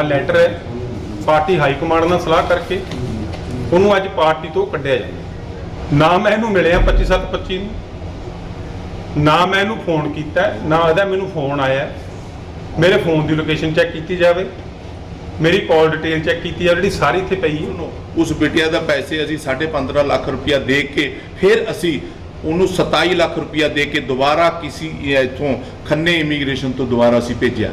ਆ ਲੈਟਰ ਹੈ। Party high command ਨਾਲ ਸਲਾਹ ਕਰਕੇ ਉਹਨੂੰ ਅੱਜ ਪਾਰਟੀ ਤੋਂ ਕੱਢਿਆ ਜਾਵੇ ਨਾ ਮੈਂ ਇਹਨੂੰ ਮਿਲਿਆ 25725 ਨੂੰ। ਨਾ ਮੈਂ ਇਹਨੂੰ ਫੋਨ ਕੀਤਾ ਨਾ ਇਹਦਾ ਮੈਨੂੰ ਫੋਨ ਆਇਆ ਮੇਰੇ ਫੋਨ ਦੀ ਲੋਕੇਸ਼ਨ ਚੈੱਕ ਕੀਤੀ ਜਾਵੇ। ਮੇਰੀ ਕਾਲ ਡਿਟੇਲ ਚੈੱਕ ਕੀਤੀ ਜਾਵੇ, ਜਿਹੜੀ ਸਾਰੀ ਇੱਥੇ ਪਈ ਉਹਨੂੰ ਉਸ ਬਿਟਿਆ ਦਾ ਪੈਸੇ ਅਸੀਂ 15.5 ਲੱਖ ਰੁਪਇਆ ਦੇ ਕੇ ਫਿਰ ਅਸੀਂ ਉਹਨੂੰ 27 ਲੱਖ ਰੁਪਇਆ ਦੇ ਕੇ ਦੁਬਾਰਾ ਕਿਸੇ ਇਥੋਂ ਖੰਨੇ ਇਮੀਗ੍ਰੇਸ਼ਨ ਤੋਂ ਦੁਬਾਰਾ ਅਸੀਂ ਭੇਜਿਆ।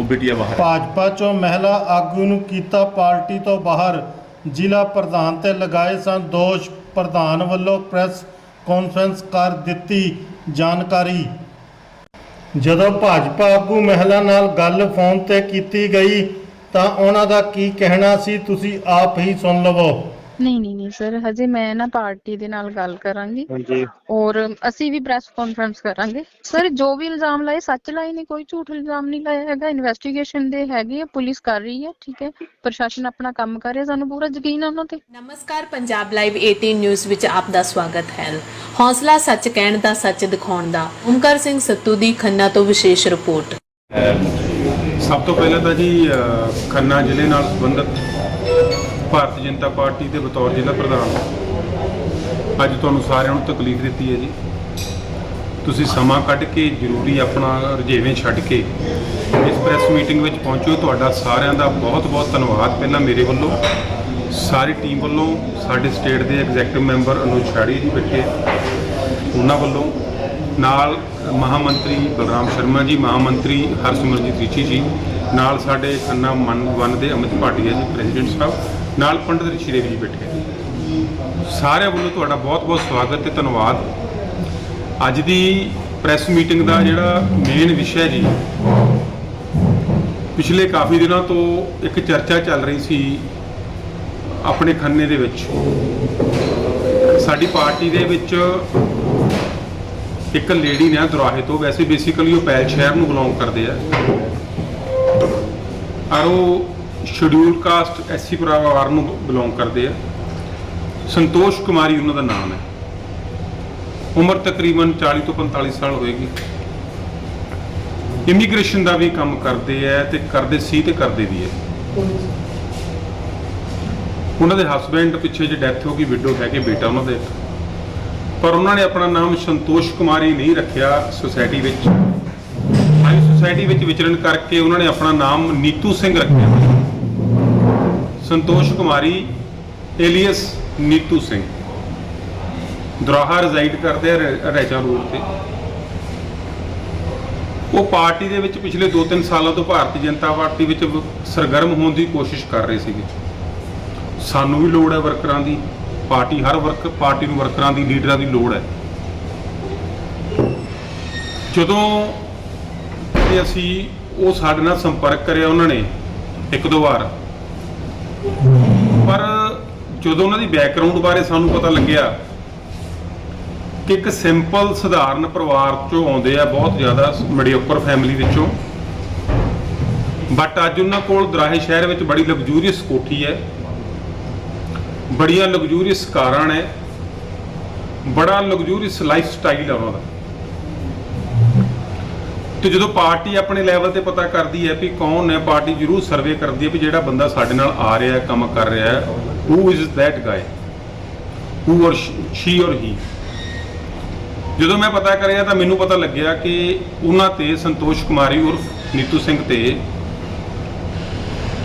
ਉਹ ਬਿਟਿਆ ਬਾਹਰ। ਭਾਜਪਾ ਚੋਂ ਮਹਿਲਾ ਆਗੂ ਨੂੰ ਕੀਤਾ ਪਾਰਟੀ ਤੋਂ ਬਾਹਰ। ਜ਼ਿਲ੍ਹਾ ਪ੍ਰਧਾਨ ਤੇ ਲਗਾਏ ਸਨ ਦੋਸ਼। ਪ੍ਰਧਾਨ ਵੱਲੋਂ ਪ੍ਰੈਸ ਕਾਨਫਰੰਸ ਕਰ ਦਿੱਤੀ ਜਾਣਕਾਰੀ। ਜਦੋਂ ਭਾਜਪਾ ਆਗੂ ਮਹਿਲਾ ਨਾਲ ਗੱਲ ਫੋਨ ਤੇ ਕੀਤੀ ਗਈ ਤਾਂ ਉਹਨਾਂ ਦਾ ਕੀ ਕਹਿਣਾ ਸੀ, ਤੁਸੀਂ ਆਪ ਹੀ ਸੁਣ ਲਵੋ। ਨਹੀਂ ਨਹੀਂ ਨਹੀਂ ਸਰ ਹਜੇ ਮੈਂ ਨਾ ਪਾਰਟੀ ਦੇ ਨਾਲ ਗੱਲ ਕਰਾਂਗੀ। ਹਾਂਜੀ। ਔਰ ਅਸੀਂ ਵੀ ਪ੍ਰੈਸ ਕਾਨਫਰੰਸ ਕਰਾਂਗੇ। ਸਰ ਜੋ ਵੀ ਇਲਜ਼ਾਮ ਲਾਏ ਸੱਚ ਲਾਏ ਨੇ ਕੋਈ ਝੂਠ ਇਲਜ਼ਾਮ ਨਹੀਂ ਲਾਇਆ ਹੈਗਾ। ਇਨਵੈਸਟੀਗੇਸ਼ਨ ਦੇ ਹੈਗੇ ਆ ਪੁਲਿਸ ਕਰ ਰਹੀ ਹੈ ਠੀਕ ਹੈ। ਪ੍ਰਸ਼ਾਸਨ ਆਪਣਾ ਕੰਮ ਕਰ ਰਿਹਾ ਸਾਨੂੰ ਪੂਰਾ ਯਕੀਨ ਹੈ ਉਹਨਾਂ ਤੇ। ਨਮਸਕਾਰ ਪੰਜਾਬ ਲਾਈਵ 18 ਨਿਊਜ਼ ਵਿੱਚ ਆਪ ਦਾ ਸਵਾਗਤ ਹੈ। ਹੌਸਲਾ ਸੱਚ ਕਹਿਣ ਦਾ ਸੱਚ ਦਿਖਾਉਣ ਦਾ। ਓਮਕਾਰ ਸਿੰਘ ਸੱਤੂ ਦੀ ਖੰਨਾ ਤੋਂ ਵਿਸ਼ੇਸ਼ ਰਿਪੋਰਟ। ਸਭ ਤੋਂ ਪਹਿਲਾਂ ਤਾਂ ਜੀ ਅ, ਖੰਨਾ ਜ਼ਿਲ੍ਹੇ ਨਾਲ ਸੰਬੰਧਿਤ ਭਾਰਤੀ ਜਨਤਾ ਪਾਰਟੀ ਦੇ ਬਤੌਰ ਜ਼ਿਲ੍ਹਾ ਪ੍ਰਧਾਨ। ਅੱਜ ਤੁਹਾਨੂੰ ਸਾਰਿਆਂ ਨੂੰ ਤਕਲੀਫ ਦਿੱਤੀ ਹੈ ਜੀ। ਤੁਸੀਂ ਸਮਾਂ ਕੱਢ ਕੇ ਜ਼ਰੂਰੀ ਆਪਣਾ ਰੁਝੇਵੇਂ ਛੱਡ ਕੇ ਇਸ ਪ੍ਰੈਸ ਮੀਟਿੰਗ ਵਿੱਚ ਪਹੁੰਚੋ। ਤੁਹਾਡਾ ਸਾਰਿਆਂ ਦਾ ਬਹੁਤ-ਬਹੁਤ ਧੰਨਵਾਦ ਪਹਿਲਾਂ ਮੇਰੇ ਵੱਲੋਂ। ਸਾਰੀ ਟੀਮ ਵੱਲੋਂ, ਸਾਡੇ ਸਟੇਟ ਦੇ ਐਗਜ਼ੈਕਟਿਵ ਮੈਂਬਰ ਅਨੁਜ ਛਾੜੀ ਜੀ ਬੈਠੇ, ਉਹਨਾਂ ਵੱਲੋਂ। ਨਾਲ ਮਹਾਮੰਤਰੀ ਬਲਰਾਮ ਸ਼ਰਮਾ ਜੀ, ਮਹਾਮੰਤਰੀ ਹਰਸਿਮਰਜੀਤ ਰਿਚੀ ਜੀ। ਨਾਲ ਸਾਡੇ ਖੰਨਾ ਮਨ ਵਨ ਦੇ ਅਮਿਤ ਭਾਟੀਆ ਜੀ, ਪ੍ਰੈਜ਼ੀਡੈਂਟ ਸਾਹਿਬ। ਨਾਲ ਪੰਡਤ ਰਿਸ਼ੀ ਦੇਵੀ ਜੀ ਬੈਠੇ ਸਾਰਿਆਂ ਵੱਲੋਂ ਤੁਹਾਡਾ ਬਹੁਤ-ਬਹੁਤ ਸਵਾਗਤ ਤੇ ਧੰਨਵਾਦ। ਅੱਜ ਦੀ ਪ੍ਰੈਸ ਮੀਟਿੰਗ ਦਾ ਜਿਹੜਾ ਮੇਨ ਵਿਸ਼ਾ ਜੀ, ਪਿਛਲੇ ਕਾਫੀ ਦਿਨਾਂ ਤੋਂ ਇੱਕ ਚਰਚਾ ਚੱਲ ਰਹੀ ਸੀ ਆਪਣੇ ਖੰਨੇ ਦੇ ਵਿੱਚ। ਸਾਡੀ ਪਾਰਟੀ ਦੇ ਵਿੱਚ ਇੱਕ ਲੇਡੀ ਨੇ ਦੁਰਾਹੇ ਤੋਂ, ਵੈਸੇ ਬੇਸਿਕਲੀ ਉਹ ਪੈਲ ਸ਼ਹਿਰ ਨੂੰ ਬਿਲੋਂਗ ਕਰਦੇ ਆ। ਔਰ ਉਹ ਸ਼ਡਿਊਲ ਕਾਸਟ ਐਸਸੀ ਪਰਿਵਾਰ ਨੂੰ ਬਿਲੋਂਗ ਕਰਦੇ ਆ। ਸੰਤੋਸ਼ ਕੁਮਾਰੀ ਉਹਨਾਂ ਦਾ ਨਾਮ ਹੈ। ਉਮਰ ਤਕਰੀਬਨ 40 ਤੋਂ 45 ਸਾਲ ਹੋਏਗੀ। ਇਮੀਗ੍ਰੇਸ਼ਨ ਦਾ ਵੀ ਕੰਮ ਕਰਦੇ ਆ ਤੇ ਕਰਦੇ ਸੀ ਤੇ ਕਰਦੇ ਵੀ ਹੈ ਉਹਨਾਂ ਦੇ ਹਸਬੰਡ ਪਿੱਛੇ ਜੇ ਡੈਥ ਹੋ ਗਈ ਵਿਡੋ ਹੈਗੇ, ਬੇਟਾ ਉਹਨਾਂ ਦੇ ਪਰ ਉਹਨਾਂ ਨੇ ਆਪਣਾ ਨਾਮ ਸੰਤੋਸ਼ ਕੁਮਾਰੀ ਨਹੀਂ ਰੱਖਿਆ ਸੁਸਾਇਟੀ ਵਿੱਚ। ਸਾਰੀ ਸੁਸਾਇਟੀ ਵਿੱਚ ਵਿਚਰਨ ਕਰਕੇ ਉਹਨਾਂ ਨੇ ਆਪਣਾ ਨਾਮ ਨੀਤੂ ਸਿੰਘ ਰੱਖਿਆ। ਸੰਤੋਸ਼ ਕੁਮਾਰੀ, ਏਲੀਅਸ ਨੀਤੂ ਸਿੰਘ। ਦਰਾਹਾ ਰੈਜ਼ਾਈਡ ਕਰਦੇ ਆ ਰੈ- ਰੈਚਾ ਰੋਡ ਤੇ। ਉਹ ਪਾਰਟੀ ਦੇ ਵਿੱਚ ਪਿਛਲੇ 2-3 ਸਾਲਾਂ ਤੋਂ ਭਾਰਤੀ ਜਨਤਾ ਪਾਰਟੀ ਵਿੱਚ ਸਰਗਰਮ ਹੋਣ ਦੀ ਕੋਸ਼ਿਸ਼ ਕਰ ਰਹੇ ਸੀਗੇ। ਸਾਨੂੰ ਵੀ ਲੋੜ ਹੈ ਵਰਕਰਾਂ ਦੀ। ਪਾਰਟੀ ਹਰ ਵਰਕ, ਪਾਰਟੀ ਨੂੰ ਵਰਕਰਾਂ ਦੀ, ਲੀਡਰਾਂ ਦੀ ਲੋੜ ਹੈ। ਜਦੋਂ ਤੇ ਅਸੀਂ ਉਹ ਸਾਡੇ ਨਾਲ ਸੰਪਰਕ ਕਰਿਆ ਉਹਨਾਂ ਨੇ ਇੱਕ ਦੋ ਵਾਰ ਪਰ ਜਦੋਂ ਉਹਨਾਂ ਦੀ ਬੈਕਗ੍ਰਾਉਂਡ ਬਾਰੇ ਸਾਨੂੰ ਪਤਾ ਲੱਗਿਆ ਕਿ ਇੱਕ ਸਿੰਪਲ ਸਧਾਰਨ ਪਰਿਵਾਰ ਚੋਂ ਆਉਂਦੇ ਆ ਬਹੁਤ ਜ਼ਿਆਦਾ ਮੀਡੀਓਕਰ ਫੈਮਿਲੀ ਵਿੱਚੋਂ। ਬਟ ਅੱਜ ਉਹਨਾਂ ਕੋਲ ਦਰਾਹੇ ਸ਼ਹਿਰ ਵਿੱਚ ਬੜੀ ਲਗਜ਼ੂਰੀਅਸ ਕੋਠੀ ਹੈ, ਬੜੀਆਂ ਲਗਜ਼ੂਰੀਅਸ ਕਾਰਾਂ ਨੇ, ਬੜਾ ਲਗਜ਼ੂਰੀਅਸ ਲਾਈਫ ਸਟਾਈਲ ਹੈ ਉਹਨਾਂ ਦਾ। ਤੇ ਜਦੋਂ ਪਾਰਟੀ ਆਪਣੇ ਲੈਵਲ ਤੇ ਪਤਾ ਕਰਦੀ ਹੈ ਵੀ ਕੌਣ ਹੈ, ਪਾਰਟੀ ਜ਼ਰੂਰ ਸਰਵੇ ਕਰਦੀ ਹੈ ਵੀ ਜਿਹੜਾ ਬੰਦਾ ਸਾਡੇ ਨਾਲ ਆ ਰਿਹਾ ਹੈ, ਕੰਮ ਕਰ ਰਿਹਾ ਹੈ ਹੂ ਇਜ਼ ਦੈਟ ਗਾਇ ਹੂ ਔਰ ਸ਼ੀ ਔਰ ਹੀ ਜਦੋਂ ਮੈਂ ਪਤਾ ਕਰਿਆ ਤਾਂ ਮੈਨੂੰ ਪਤਾ ਲੱਗਿਆ ਕਿ ਉਹਨਾਂ ਤੇ ਸੰਤੋਸ਼ ਕੁਮਾਰੀ ਉਰਫ ਨੀਤੂ ਸਿੰਘ ਤੇ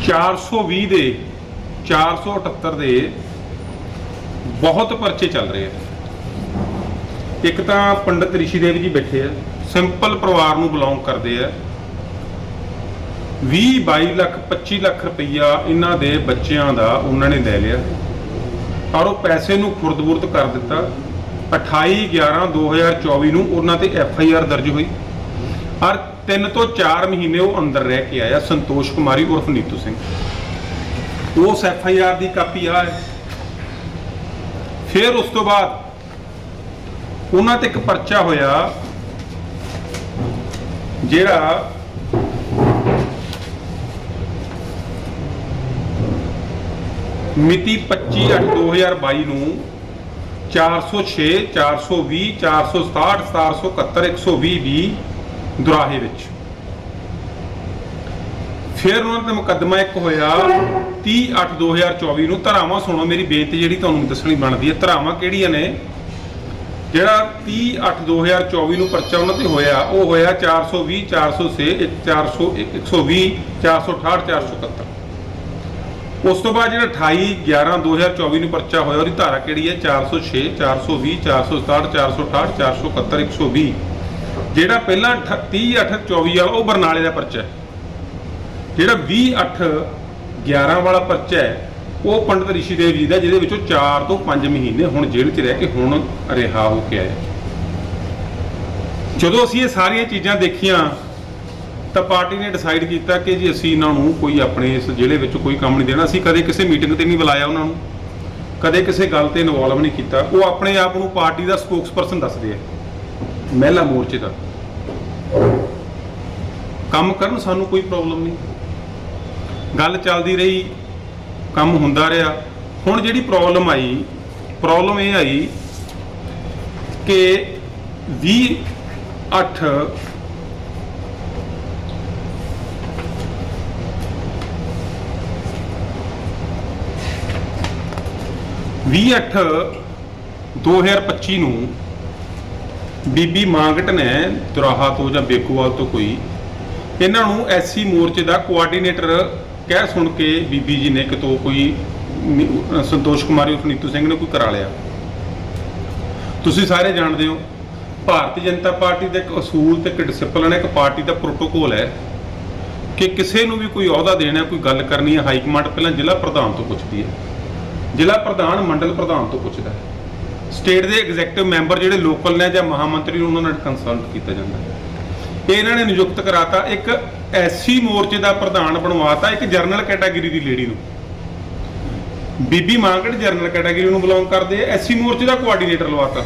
420 ਦੇ 478 ਦੇ ਬਹੁਤ ਪਰਚੇ ਚੱਲ ਰਹੇ ਆ ਇੱਕ ਤਾਂ ਪੰਡਤ ਰਿਸ਼ੀ ਦੇਵ ਜੀ ਬੈਠੇ ਆ। ਸਿੰਪਲ ਪਰਿਵਾਰ ਨੂੰ ਬਿਲੋਂਗ ਕਰਦੇ ਆ। 20 22 ਲੱਖ 25 ਲੱਖ ਰੁਪਈਆ ਇਹਨਾਂ ਦੇ ਬੱਚਿਆਂ ਦਾ ਉਹਨਾਂ ਨੇ ਲੈ ਲਿਆ। ਔਰ ਉਹ ਪੈਸੇ ਨੂੰ ਖੁਰਦਬੁਰਦ ਕਰ ਦਿੱਤਾ। 28 11 2024 ਨੂੰ ਉਹਨਾਂ ਤੇ ਐਫ ਆਈ ਆਰ ਦਰਜ ਹੋਈ। ਔਰ 3 ਤੋਂ 4 ਮਹੀਨੇ ਉਹ ਅੰਦਰ ਰਹਿ ਕੇ ਆਇਆ ਸੰਤੋਸ਼ ਕੁਮਾਰੀ ਉਰਫ ਨੀਤੂ ਸਿੰਘ। ਉਸ ਐਫ ਆਈ ਆਰ ਦੀ ਕਾਪੀ ਆ। ਹੈ ਫਿਰ ਉਸ ਤੋਂ ਬਾਅਦ ਉਹਨਾਂ ਤੇ ਇੱਕ ਪਰਚਾ ਹੋਇਆ ਜਿਹੜਾ ਮਿਤੀ 25/8/2022 ਨੂੰ 406 420 467 771 120 ਵੀ ਦੁਰਾਹੇ ਵਿੱਚ। ਫਿਰ ਉਹਨਾਂ ਦਾ ਮੁਕੱਦਮਾ ਇੱਕ ਹੋਇਆ 30/8/2024 ਨੂੰ। ਧਾਰਾਵਾਂ ਸੁਣੋ ਮੇਰੀ ਬੇਨਤੀ ਜਿਹੜੀ ਤੁਹਾਨੂੰ ਦੱਸਣੀ ਬਣਦੀ ਹੈ। ਧਾਰਾਵਾਂ ਕਿਹੜੀਆਂ ਨੇ? ਜਿਹੜਾ 30/8/2024 ਨੂੰ ਪਰਚਾ ਉਹਨਾਂ ਤੇ ਹੋਇਆ ਉਹ ਹੋਇਆ 420 406 400 120 468 471 ਉਸ ਤੋਂ ਬਾਅਦ ਜਿਹੜਾ 28 11 2024 ਨੂੰ ਪਰਚਾ ਹੋਇਆ ਉਹਦੀ ਧਾਰਾ ਕਿਹੜੀ ਹੈ 406 420 467 468 471 120 ਜਿਹੜਾ ਪਹਿਲਾਂ 30 8 24 ਵਾਲਾ ਉਹ ਬਰਨਾਲੇ ਦਾ ਪਰਚਾ ਹੈ ਜਿਹੜਾ 20 8 11 ਵਾਲਾ ਪਰਚਾ ਹੈ ਉਹ ਪੰਡਤ ਰਿਸ਼ੀਦੇਵ ਜੀ ਦਾ, ਜਿਹਦੇ ਵਿੱਚੋਂ 4 ਤੋਂ 5 ਮਹੀਨੇ ਹੁਣ ਜੇਲ੍ਹ 'ਚ ਰਹਿ ਕੇ ਹੁਣ ਰਿਹਾ ਹੋ ਕੇ ਆਇਆ। ਜਦੋਂ ਅਸੀਂ ਇਹ ਸਾਰੀਆਂ ਚੀਜ਼ਾਂ ਦੇਖੀਆਂ, ਤਾਂ ਪਾਰਟੀ ਨੇ ਡਿਸਾਈਡ ਕੀਤਾ ਕਿ ਜੀ ਅਸੀਂ ਇਹਨਾਂ ਨੂੰ ਕੋਈ ਆਪਣੇ ਇਸ ਜ਼ਿਲ੍ਹੇ ਵਿੱਚ ਕੋਈ ਕੰਮ ਨਹੀਂ ਦੇਣਾ। ਅਸੀਂ ਕਦੇ ਕਿਸੇ ਮੀਟਿੰਗ ਤੇ ਨਹੀਂ ਬੁਲਾਇਆ ਉਹਨਾਂ ਨੂੰ। ਕਦੇ ਕਿਸੇ ਗੱਲ ਤੇ ਇਨਵੋਲਵ ਨਹੀਂ ਕੀਤਾ। ਉਹ ਆਪਣੇ ਆਪ ਨੂੰ ਪਾਰਟੀ ਦਾ ਸਪੋਕਸਪਰਸਨ ਦੱਸਦੇ ਆ, ਮਹਿਲਾ ਮੋਰਚੇ ਦਾ। ਕੰਮ ਕਰਨ ਸਾਨੂੰ ਕੋਈ ਪ੍ਰੋਬਲਮ ਨਹੀਂ। ਗੱਲ ਚੱਲਦੀ ਰਹੀ। ਕੰਮ ਹੁੰਦਾ ਰਿਹਾ। ਹੁਣ ਜਿਹੜੀ ਪ੍ਰੋਬਲਮ ਆਈ ਪ੍ਰੋਬਲਮ ਇਹ ਆਈ ਕਿ 20 8 28 2025 ਨੂੰ ਬੀਬੀ ਮਾਂਗਟ ਨੇ ਦੁਰਾਹਾ ਤੋਂ ਜਾਂ ਬੇਕੂਵਾਲ ਤੋਂ ਕੋਈ, ਇਹਨਾਂ ਨੂੰ ਐਸਸੀ ਮੋਰਚੇ ਦਾ ਕੋਆਰਡੀਨੇਟਰ ਕਹਿ ਸੁਣ ਕੇ ਬੀਬੀ ਜੀ ਨੇ ਕਿਤੋਂ ਕੋਈ ਨੀ- ਸੰਤੋਸ਼ ਕੁਮਾਰੀ ਉਸ ਨੀਤੂ ਸਿੰਘ ਨੇ ਕੋਈ ਕਰਾ ਲਿਆ। ਤੁਸੀਂ ਸਾਰੇ ਜਾਣਦੇ ਹੋ, ਭਾਰਤੀ ਜਨਤਾ ਪਾਰਟੀ ਦੇ ਇੱਕ ਅਸੂਲ ਤੇ ਇੱਕ ਡਿਸਪਲਨ ਹੈ, ਇੱਕ ਪਾਰਟੀ ਦਾ ਪ੍ਰੋਟੋਕੋਲ ਹੈ ਕਿ ਕਿਸੇ ਨੂੰ ਵੀ ਕੋਈ ਅਹੁਦਾ ਦੇਣਾ, ਕੋਈ ਗੱਲ ਕਰਨੀ ਹੈ, ਹਾਈ ਕਮਾਂਡ ਪਹਿਲਾਂ ਜ਼ਿਲ੍ਹਾ ਪ੍ਰਧਾਨ ਤੋਂ ਪੁੱਛਦੀ ਹੈ। ਜ਼ਿਲ੍ਹਾ ਪ੍ਰਧਾਨ ਮੰਡਲ ਪ੍ਰਧਾਨ ਤੋਂ ਪੁੱਛਦਾ ਹੈ। ਸਟੇਟ ਦੇ ਐਗਜ਼ੈਕਟਿਵ ਮੈਂਬਰ ਜਿਹੜੇ ਲੋਕਲ ਨੇ ਜਾਂ ਮਹਾਮੰਤਰੀ ਨੇ ਉਹਨਾਂ ਨਾਲ ਕੰਸਲਟ ਕੀਤਾ ਜਾਂਦਾ ਹੈ। ਇਹ ਇਹਨਾਂ ਨੇ ਨਿਯੁਕਤ ਕਰਾਤਾ ਇੱਕ ਐਸਸੀ ਮੋਰਚੇ ਦਾ ਪ੍ਰਧਾਨ ਬਣਵਾਤਾ ਇੱਕ ਜਰਨਲ ਕੈਟਾਗਰੀ ਦੀ ਲੇਡੀ ਨੂੰ। ਬੀਬੀ ਮਾਂਗੜ ਜਰਨਲ ਕੈਟਾਗਰੀ ਨੂੰ ਬਿਲੋਂਗ ਕਰਦੇ ਆ, ਐਸਸੀ ਮੋਰਚੇ ਦਾ ਕੋਆਰਡੀਨੇਟਰ ਲਵਾਤਾ।